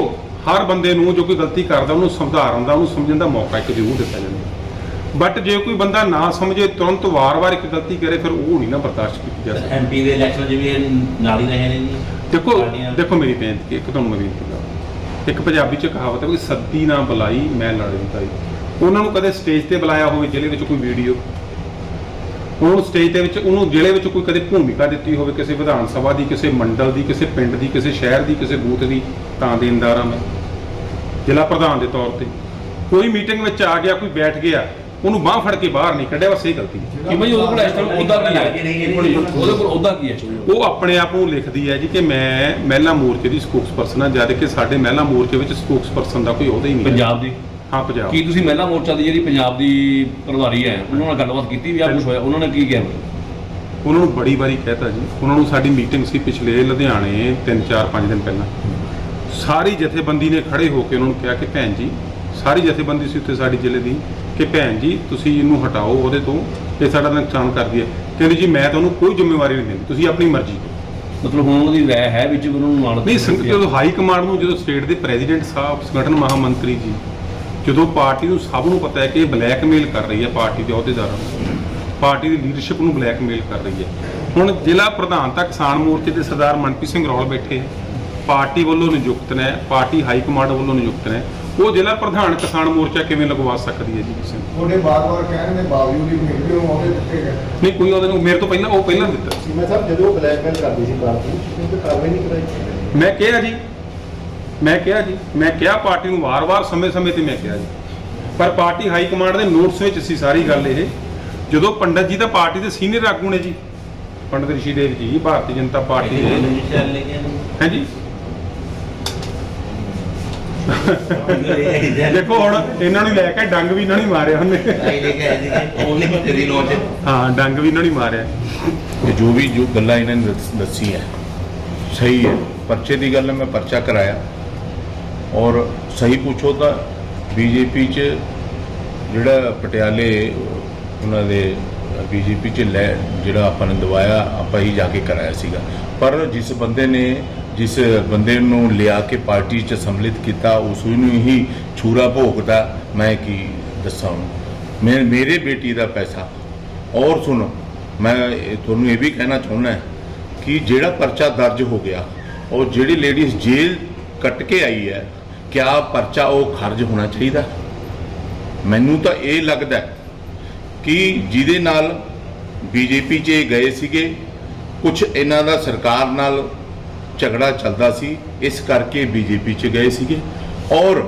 ਹਰ ਬੰਦੇ ਨੂੰ ਜੋ ਕੋਈ ਗਲਤੀ ਕਰਦਾ ਉਹਨੂੰ ਸੁਧਾਰਨ ਦਾ ਉਹਨੂੰ ਸਮਝਣ ਦਾ ਮੌਕਾ ਇੱਕ ਜ਼ਰੂਰ ਦਿੱਤਾ ਜਾਂਦਾ। ਬਟ ਜੇ ਕੋਈ ਬੰਦਾ ਨਾ ਸਮਝੇ ਤੁਰੰਤ ਵਾਰ-ਵਾਰ ਇੱਕ ਗਲਤੀ ਕਰੇ ਫਿਰ ਉਹ ਨਹੀਂ ਨਾ ਬਰਦਾਸ਼ਤ ਕੀਤੀ ਜਾ ਸਕਦੀ। ਐਮਪੀ ਦੇ ਇਲੈਕਸ਼ਨ 'ਚ ਵੀ ਇਹ ਨਾਲ ਹੀ ਰਹੇ ਨੇ ਜੀ? ਦੇਖੋ ਦੇਖੋ ਮੇਰੀ ਬੇਨਤੀ ਇੱਕ ਤੁਹਾਨੂੰ ਮੈਂ ਬੇਨਤੀ ਕਰਾਂ ਇੱਕ ਪੰਜਾਬੀ ਚ ਕਹਾਵਤ ਹੈ ਕਿ ਸੱਦੀ ਨਾ ਬੁਲਾਈ ਮੈਂ ਲੜ ਦਿੱਤਾ ਉਹਨਾਂ ਨੂੰ ਕਦੇ ਸਟੇਜ ਤੇ ਬੁਲਾਇਆ ਹੋਵੇ ਜ਼ਿਲ੍ਹੇ ਵਿੱਚ ਕੋਈ ਵੀਡੀਓ ਨੂੰ ਸਟੇਜ ਦੇ ਵਿੱਚ ਉਹਨੂੰ ਜ਼ਿਲ੍ਹੇ ਵਿੱਚ ਕੋਈ ਕਦੇ ਭੂਮਿਕਾ ਦਿੱਤੀ ਹੋਵੇ ਕਿਸੇ ਵਿਧਾਨ ਸਭਾ ਦੀ ਕਿਸੇ ਮੰਡਲ ਦੀ ਕਿਸੇ ਪਿੰਡ ਦੀ ਕਿਸੇ ਸ਼ਹਿਰ ਦੀ ਕਿਸੇ ਬੂਥ ਦੀ ਤਾਂ ਦੇਣਦਾਰ ਹਾਂ ਮੈਂ। ਜ਼ਿਲ੍ਹਾ ਪ੍ਰਧਾਨ ਦੇ ਤੌਰ ਤੇ। ਕੋਈ ਮੀਟਿੰਗ ਵਿੱਚ ਆ ਗਿਆ ਕੋਈ ਬੈਠ ਗਿਆ ਉਹਨੂੰ ਬਾਹ ਫੜ ਕੇ ਬਾਹਰ ਨਹੀਂ ਕੱਢਿਆ ਬਸ ਇਹ ਗਲਤੀ। ਕਿ ਬਈ ਉਹਦੇ ਕੋਲ ਇਸ ਟਾਈਮ ਉਹਦਾ ਕੀ ਹੈ? ਉਹਦੇ ਕੋਲ ਉਹਦਾ ਕੀ ਹੈ? ਉਹ ਆਪਣੇ ਆਪ ਨੂੰ ਲਿਖਦੀ ਹੈ ਜੀ ਕਿ ਮੈਂ ਮਹਿਲਾ ਮੋਰਚੇ ਦੀ ਸਪੋਕਸਪਰਸਨ ਹਾਂ ਜਦ ਕਿ ਸਾਡੇ ਮਹਿਲਾ ਮੋਰਚੇ ਵਿੱਚ ਸਪੋਕਸਪਰਸਨ ਦਾ ਕੋਈ ਅਹੁਦਾ ਹੀ ਨਹੀਂ ਹੈ। ਪੰਜਾਬ ਦੀ? ਹਾਂ ਪੰਜਾਬ। ਕੀ ਤੁਸੀਂ ਮਹਿਲਾ ਮੋਰਚਾ ਦੀ ਜਿਹੜੀ ਪੰਜਾਬ ਦੀ ਪ੍ਰਧਾਰੀ ਹੈ ਉਹਨਾਂ ਨਾਲ ਗੱਲਬਾਤ ਕੀਤੀ ਵੀ ਆ ਕੁਝ ਹੋਇਆ? ਉਹਨਾਂ ਨੇ ਕੀ ਕਿਹਾ? ਉਹਨਾਂ ਨੂੰ ਬੜੀ ਵਾਰੀ ਕਹਿਤਾ ਜੀ। ਉਹਨਾਂ ਨੂੰ ਸਾਡੀ ਮੀਟਿੰਗ ਸੀ ਪਿਛਲੇ ਲੁਧਿਆਣੇ 3 4 5 ਦਿਨ ਪਹਿਲਾਂ। ਸਾਰੀ ਜਥੇਬੰਦੀ ਨੇ ਖੜੇ ਹੋ ਕੇ ਉਹਨਾਂ ਨੂੰ ਕਿਹਾ ਕਿ ਭੈਣ ਜੀ ਸਾਰੀ ਜਥੇਬੰਦੀ ਸੀ ਉੱਥੇ ਸਾਡੀ ਜ਼ਿਲ੍ਹੇ ਦੀ ਕਿ ਭੈਣ ਜੀ ਤੁਸੀਂ ਇਹਨੂੰ ਹਟਾਓ ਉਹਦੇ ਤੋਂ ਇਹ ਸਾਡਾ ਨੁਕਸਾਨ ਕਰਦੀ ਹੈ। ਕਹਿੰਦੇ ਜੀ ਮੈਂ ਤੁਹਾਨੂੰ ਕੋਈ ਜ਼ਿੰਮੇਵਾਰੀ ਨਹੀਂ ਦਿੰਦੀ। ਤੁਸੀਂ ਆਪਣੀ ਮਰਜ਼ੀ ਮਤਲਬ ਹੁਣ ਉਹਨਾਂ ਦੀ ਰਾਏ ਹੈ ਵਿੱਚ ਉਹਨਾਂ ਨੂੰ ਨਾਲ ਨਹੀਂ ਸੰਗ ਜਦੋਂ ਹਾਈ ਕਮਾਂਡ ਨੂੰ ਜਦੋਂ ਸਟੇਟ ਦੇ ਪ੍ਰੈਜ਼ੀਡੈਂਟ ਸਾਹਿਬ ਸੰਗਠਨ ਮਹਾਮੰਤਰੀ ਜੀ ਜਦੋਂ ਪਾਰਟੀ ਨੂੰ ਸਭ ਨੂੰ ਪਤਾ ਹੈ ਕਿ ਇਹ ਬਲੈਕਮੇਲ ਕਰ ਰਹੀ ਹੈ ਪਾਰਟੀ ਦੇ ਅਹੁਦੇਦਾਰਾਂ ਨੂੰ ਪਾਰਟੀ ਦੀ ਲੀਡਰਸ਼ਿਪ ਨੂੰ ਬਲੈਕਮੇਲ ਕਰ ਰਹੀ ਹੈ। ਹੁਣ ਜ਼ਿਲ੍ਹਾ ਪ੍ਰਧਾਨ ਤੱਕ ਕਿਸਾਨ ਮੋਰਚੇ ਦੇ ਸਰਦਾਰ ਮਨਪ੍ਰੀਤ ਸਿੰਘ ਰੌਲ ਬੈਠੇ ਪਾਰਟੀ ਵੱਲੋਂ ਨਿਯੁਕਤ ਨੇ ਪਾਰਟੀ ਹਾਈ ਕਮਾਂਡ ਵੱਲੋਂ ਨਿਯੁਕਤ ਨੇ। ਉਹ ਜ਼ਿਲ੍ਹਾ ਪ੍ਰਧਾਨ ਕਿਸਾਨ ਮੋਰਚਾ ਕਿਵੇਂ ਲਗਵਾ ਸਕਦੀ ਹੈ ਜੀ ਕਿਸੇ ਨੂੰ? ਤੁਹਾਡੇ ਬਾਰ-ਬਾਰ ਕਹਿਣ ਦੇ ਬਾਵਜੂਦ ਵੀ ਮੇਰੇ ਨੂੰ ਉਹਦੇ ਦਿੱਤੇ ਗਏ। ਨਹੀਂ ਕੋਈ ਉਹਦੇ ਨੂੰ ਮੇਰੇ ਤੋਂ ਪਹਿਲਾਂ ਉਹ ਪਹਿਲਾਂ ਦਿੱਤਾ। ਸੀ ਸੀਮਾ ਸਾਹਿਬ ਜਦੋਂ ਬਲੈਕਮੇਲ ਕਰਦੀ ਸੀ ਪਾਰਟੀ ਤਾਂ ਕਾਰਵਾਈ ਨਹੀਂ ਕਰਾਈ। ਮੈਂ ਕਿਹਾ ਜੀ ਮੈਂ ਕਿਹਾ ਜੀ ਮੈਂ ਕਿਹਾ ਪਾਰਟੀ ਨੂੰ ਵਾਰ-ਵਾਰ ਸਮੇਂ-ਸਮੇਂ ਤੇ ਮੈਂ ਕਿਹਾ ਜੀ। ਪਰ ਪਾਰਟੀ ਹਾਈ ਕਮਾਂਡ ਦੇ ਨੋਟਸ ਵਿੱਚ ਸੀ ਸਾਰੀ ਗੱਲ ਇਹ ਜਦੋਂ ਪੰਡਤ ਜੀ ਤਾਂ ਪਾਰਟੀ ਦੇ ਸੀਨੀਅਰ ਆਗੂ ਨੇ ਜੀ। ਪੰਡਤ ਰਿਸ਼ੀ ਦੇਵ ਜੀ ਭਾਰਤੀ ਜਨਤਾ ਪਾਰਟੀ ਦੇ। ਚੱਲ ਲੈ ਕੇ ਹੈ ਜੀ? ਦੇਖੋ ਹੁਣ ਇਹਨਾਂ ਨੂੰ ਲੈ ਕੇ ਡੰਗ ਵੀ ਇਹਨਾਂ ਨੇ ਮਾਰਿਆ ਉਹਨੇ। ਹਾਂ ਡੰਗ ਵੀ ਇਹਨਾਂ ਨੇ ਮਾਰਿਆ। ਕਿ ਜੋ ਵੀ ਜੋ ਗੱਲਾਂ ਇਹਨਾਂ ਨੇ ਦੱਸ- ਦੱਸੀ ਹੈ ਸਹੀ ਹੈ। ਪਰਚੇ ਦੀ ਗੱਲ ਹੈ ਮੈਂ ਪਰਚਾ ਕਰਾਇਆ। ਔਰ ਸਹੀ ਪੁੱਛੋ ਤਾਂ ਬੀਜੇਪੀ 'ਚ ਜਿਹੜਾ ਪਟਿਆਲੇ ਉਹਨਾਂ ਦੇ ਬੀਜੇਪੀ 'ਚ ਲੈ ਜਿਹੜਾ ਆਪਾਂ ਨੇ ਦਵਾਇਆ, ਆਪਾਂ ਹੀ ਜਾ ਕੇ ਕਰਾਇਆ ਸੀਗਾ ਪਰ ਜਿਸ ਬੰਦੇ ਨੇ, ਜਿਸ ਬੰਦੇ ਨੂੰ ਲਿਆ ਕੇ ਪਾਰਟੀ 'ਚ ਸੰਮਿਲਿਤ ਕੀਤਾ, ਉਸ ਨੂੰ ਹੀ ਛੂਰਾ ਭੋਗਦਾ ਮੈਂ ਕੀ ਦੱਸਾਂ ਉਹਨੂੰ। ਮੈਂ, ਮੇਰੇ ਬੇਟੀ ਦਾ ਪੈਸਾ ਔਰ ਸੁਣੋ, ਮੈਂ ਤੁਹਾਨੂੰ ਇਹ ਵੀ ਕਹਿਣਾ ਚਾਹੁੰਦਾ ਕਿ ਜਿਹੜਾ ਪਰਚਾ ਦਰਜ ਹੋ ਗਿਆ ਔਰ ਜਿਹੜੀ ਲੇਡੀਜ਼ ਜੇਲ੍ਹ ਕੱਟ ਕੇ ਆਈ ਹੈ ਕਿਆ ਪਰਚਾ ਉਹ ਖਾਰਜ ਹੋਣਾ ਚਾਹੀਦਾ? ਮੈਨੂੰ ਤਾਂ ਇਹ ਲੱਗਦਾ ਕਿ ਜਿਹਦੇ ਨਾਲ ਬੀਜੇਪੀ 'ਚ ਇਹ ਗਏ ਸੀਗੇ ਕੁਝ ਇਹਨਾਂ ਦਾ ਸਰਕਾਰ ਨਾਲ ਝਗੜਾ ਚੱਲਦਾ ਸੀ, ਇਸ ਕਰਕੇ ਬੀਜੇਪੀ 'ਚ ਗਏ ਸੀਗੇ। ਔਰ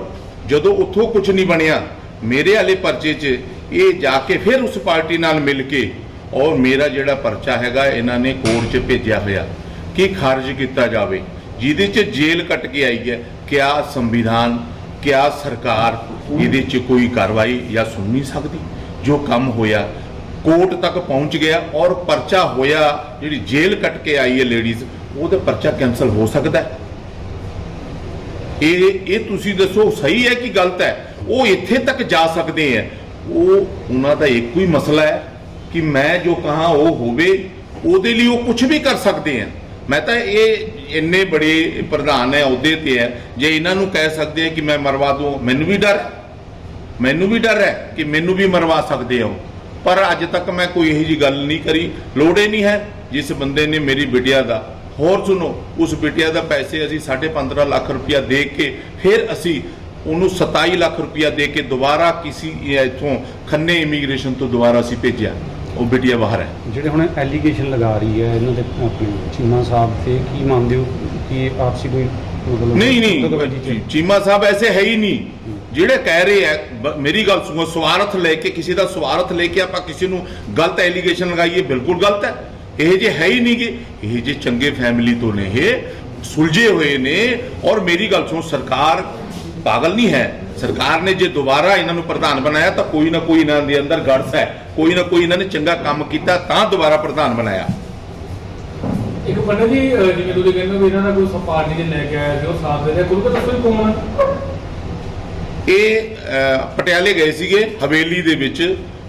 ਜਦੋਂ ਉੱਥੋਂ ਕੁਝ ਨਹੀਂ ਬਣਿਆ, ਮੇਰੇ ਵਾਲੇ ਪਰਚੇ 'ਚ ਇਹ ਜਾ ਕੇ ਫਿਰ ਉਸ ਪਾਰਟੀ ਨਾਲ ਮਿਲ ਕੇ, ਔਰ ਮੇਰਾ ਜਿਹੜਾ ਪਰਚਾ ਹੈਗਾ, ਇਹਨਾਂ ਨੇ ਕੋਰਟ 'ਚ ਭੇਜਿਆ ਹੋਇਆ, ਕਿ ਖਾਰਜ ਕੀਤਾ ਜਾਵੇ। ਜਿਹਦੇ 'ਚ ਜੇਲ੍ਹ ਕੱਟ ਕੇ ਆਈ ਹੈ, ਕਿਆ ਸੰਵਿਧਾਨ, ਕਿਆ ਸਰਕਾਰ ਇਹਦੇ 'ਚ ਕੋਈ ਕਾਰਵਾਈ ਜਾਂ ਸੁਣ ਨਹੀਂ ਸਕਦੀ? ਜੋ ਕੰਮ ਹੋਇਆ, ਕੋਰਟ ਤੱਕ ਪਹੁੰਚ ਗਿਆ ਔਰ ਪਰਚਾ ਹੋਇਆ, ਜਿਹੜੀ ਜੇਲ੍ਹ ਕੱਟ ਕੇ ਆਈ ਹੈ ਲੇਡੀਜ਼ ਉਹਦਾ ਪਰਚਾ ਕੈਨਸਲ ਹੋ ਸਕਦਾ ਇਹ ਇਹ ਤੁਸੀਂ ਦੱਸੋ, ਸਹੀ ਹੈ ਕਿ ਗਲਤ ਹੈ? ਉਹ ਇੱਥੇ ਤੱਕ ਜਾ ਸਕਦੇ ਹੈ। ਉਹ, ਉਹਨਾਂ ਦਾ ਇੱਕੋ ਹੀ ਮਸਲਾ ਹੈ ਕਿ ਮੈਂ ਜੋ ਕਹਾ ਉਹ ਹੋਵੇ, ਉਹਦੇ ਲਈ ਉਹ ਕੁਝ ਵੀ ਕਰ ਸਕਦੇ ਆ ਮੈਂ ਤਾਂ ਇਹ ਇੰਨੇ ਬੜੇ ਪ੍ਰਧਾਨ ਹੈ, ਅਹੁਦੇ ਤੇ ਹੈ। ਜੇ ਇਹਨਾਂ ਨੂੰ ਕਹਿ ਸਕਦੇ ਆ ਕਿ ਮੈਂ ਮਰਵਾ ਦੂੰ, ਮੈਨੂੰ ਵੀ ਡਰ ਹੈ। ਮੈਨੂੰ ਵੀ ਡਰ ਹੈ ਕਿ ਮੈਨੂੰ ਵੀ ਮਰਵਾ ਸਕਦੇ ਹੋ। ਪਰ ਅੱਜ ਤੱਕ ਮੈਂ ਕੋਈ ਇਹੋ ਜੀ ਗੱਲ ਨਹੀਂ ਕਰੀ। ਲੋੜ ਲੋੜੇ ਨਹੀਂ ਹੈ ਜਿਸ ਬੰਦੇ ਨੇ ਮੇਰੀ ਬਿਟਿਆ ਦਾ। ਹੋਰ ਸੁਣੋ, ਉਸ ਬਿਟਿਆ ਦਾ ਪੈਸੇ ਅਸੀਂ 15.5 ਲੱਖ ਰੁਪਇਆ ਦੇ ਕੇ ਫਿਰ ਅਸੀਂ ਉਹਨੂੰ 27 ਲੱਖ ਰੁਪਇਆ ਦੇ ਕੇ ਦੁਬਾਰਾ ਕਿਸੇ ਇਥੋਂ ਖੰਨੇ ਇਮੀਗ੍ਰੇਸ਼ਨ ਤੋਂ ਦੁਬਾਰਾ ਅਸੀਂ ਭੇਜਿਆ। ਉਹ ਬਿਟੀਆ ਬਾਹਰ ਹੈ। ਜਿਹੜੇ ਹੁਣ ਐਲੀਗੇਸ਼ਨ ਲਗਾ ਰਹੀ ਹੈ ਇਹਨਾਂ ਦੇ ਆਪਣੇ ਚੀਮਾ ਸਾਹਿਬ ਤੇ ਕੀ ਮੰਨਦੇ ਹੋ ਕਿ ਆਪਸੀ ਕੋਈ ਮਤਲਬ ਨਹੀਂ ਨਹੀਂ ਚੀਮਾ ਸਾਹਿਬ ਐਸੇ ਹੈ ਹੀ ਨਹੀਂ। ਜਿਹੜੇ ਕਹਿ ਰਹੇ ਆ ਮੇਰੀ ਗੱਲ ਸੁਣੋ ਸਵਾਰਥ ਲੈ ਕੇ ਕਿਸੇ ਦਾ ਸਵਾਰਥ ਲੈ ਕੇ ਆਪਾਂ ਕਿਸੇ ਨੂੰ ਗਲਤ ਐਲੀਗੇਸ਼ਨ ਲਗਾਈਏ ਬਿਲਕੁਲ ਗਲਤ ਹੈ। ਇਹ ਜੇ ਹੈ ਹੀ ਨਹੀਂ ਕਿ ਇਹ ਜੇ ਚੰਗੇ ਫੈਮਿਲੀ ਤੋਂ ਨੇ ਇਹ ਸੁਲਝੇ ਹੋਏ ਨੇ। ਔਰ ਮੇਰੀ ਗੱਲ ਸੁਣੋ ਸਰਕਾਰ ਪਾਗਲ ਨਹੀਂ ਹੈ। ਸਰਕਾਰ ਨੇ ਜੇ ਦੁਬਾਰਾ ਇਹਨਾਂ ਨੂੰ ਪ੍ਰਧਾਨ ਬਣਾਇਆ ਤਾਂ ਕੋਈ ਨਾ ਕੋਈ ਇਹਨਾਂ ਦੇ ਅੰਦਰ ਗੜਸ ਹੈ। ਕੋਈ ਨਾ ਕੋਈ ਇਹਨਾਂ ਨੇ ਚੰਗਾ ਕੰਮ ਕੀਤਾ ਤਾਂ ਦੁਬਾਰਾ ਪ੍ਰਧਾਨ ਬਣਾਇਆ। ਇੱਕ ਪੰਡਤ ਜੀ ਅਹ ਜਿਵੇਂ ਤੁਸੀਂ ਕਹਿੰਦੇ ਹੋ ਵੀ ਇਹਨਾਂ ਦਾ ਕੋਈ ਸ- ਪਾਰਟੀ ਦੇ ਲੈ ਕੇ ਆਇਆ ਸੀ ਉਹ ਸਾਥ ਦੇ ਰਿਹਾ। ਕੋਈ ਤਾਂ ਦੱਸੋ ਵੀ ਕੌਣ ਹੈ ਇਹ ਪਟਿਆਲੇ ਗਏ ਸੀਗੇ ਹਵੇਲੀ ਦੇ ਵਿੱਚ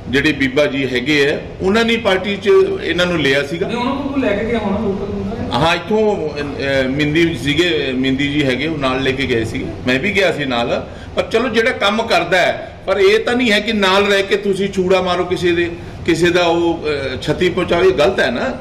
ਜਿਹੜੇ ਬੀਬਾ ਜੀ ਹੈਗੇ ਆ ਉਹਨਾਂ ਨੇ ਪਾਰਟੀ 'ਚ ਇਹਨਾਂ ਨੂੰ ਲਿਆ ਸੀਗਾ। ਨਹੀਂ ਉਹਨਾਂ ਕੋਲ ਲੈ ਕੇ ਗਿਆ ਹੋਣਾ ਲੋਕਲ ਹਾਂ? ਇੱਥੋਂ ਮਿੰਦੀ ਸੀਗੇ ਮਿੰਦੀ ਜੀ ਹੈਗੇ ਉਹ ਨਾਲ ਲੈ ਕੇ ਗਏ ਸੀਗੇ। ਮੈਂ ਵੀ ਗਿਆ ਸੀ ਨਾਲ। ਪਰ ਚਲੋ ਜਿਹੜਾ ਕੰਮ ਕਰਦਾ ਹੈ, ਪਰ ਇਹ ਤਾਂ ਨਹੀਂ ਹੈ ਕਿ ਨਾਲ ਰਹਿ ਕੇ ਤੁਸੀਂ ਚੂੜਾ ਮਾਰੋ ਕਿਸੇ ਦੇ, ਕਿਸੇ ਦਾ ਉਹ ਛਤੀ ਪਹੁੰਚਾਓ ਇਹ ਗਲਤ ਹੈ ਨਾ?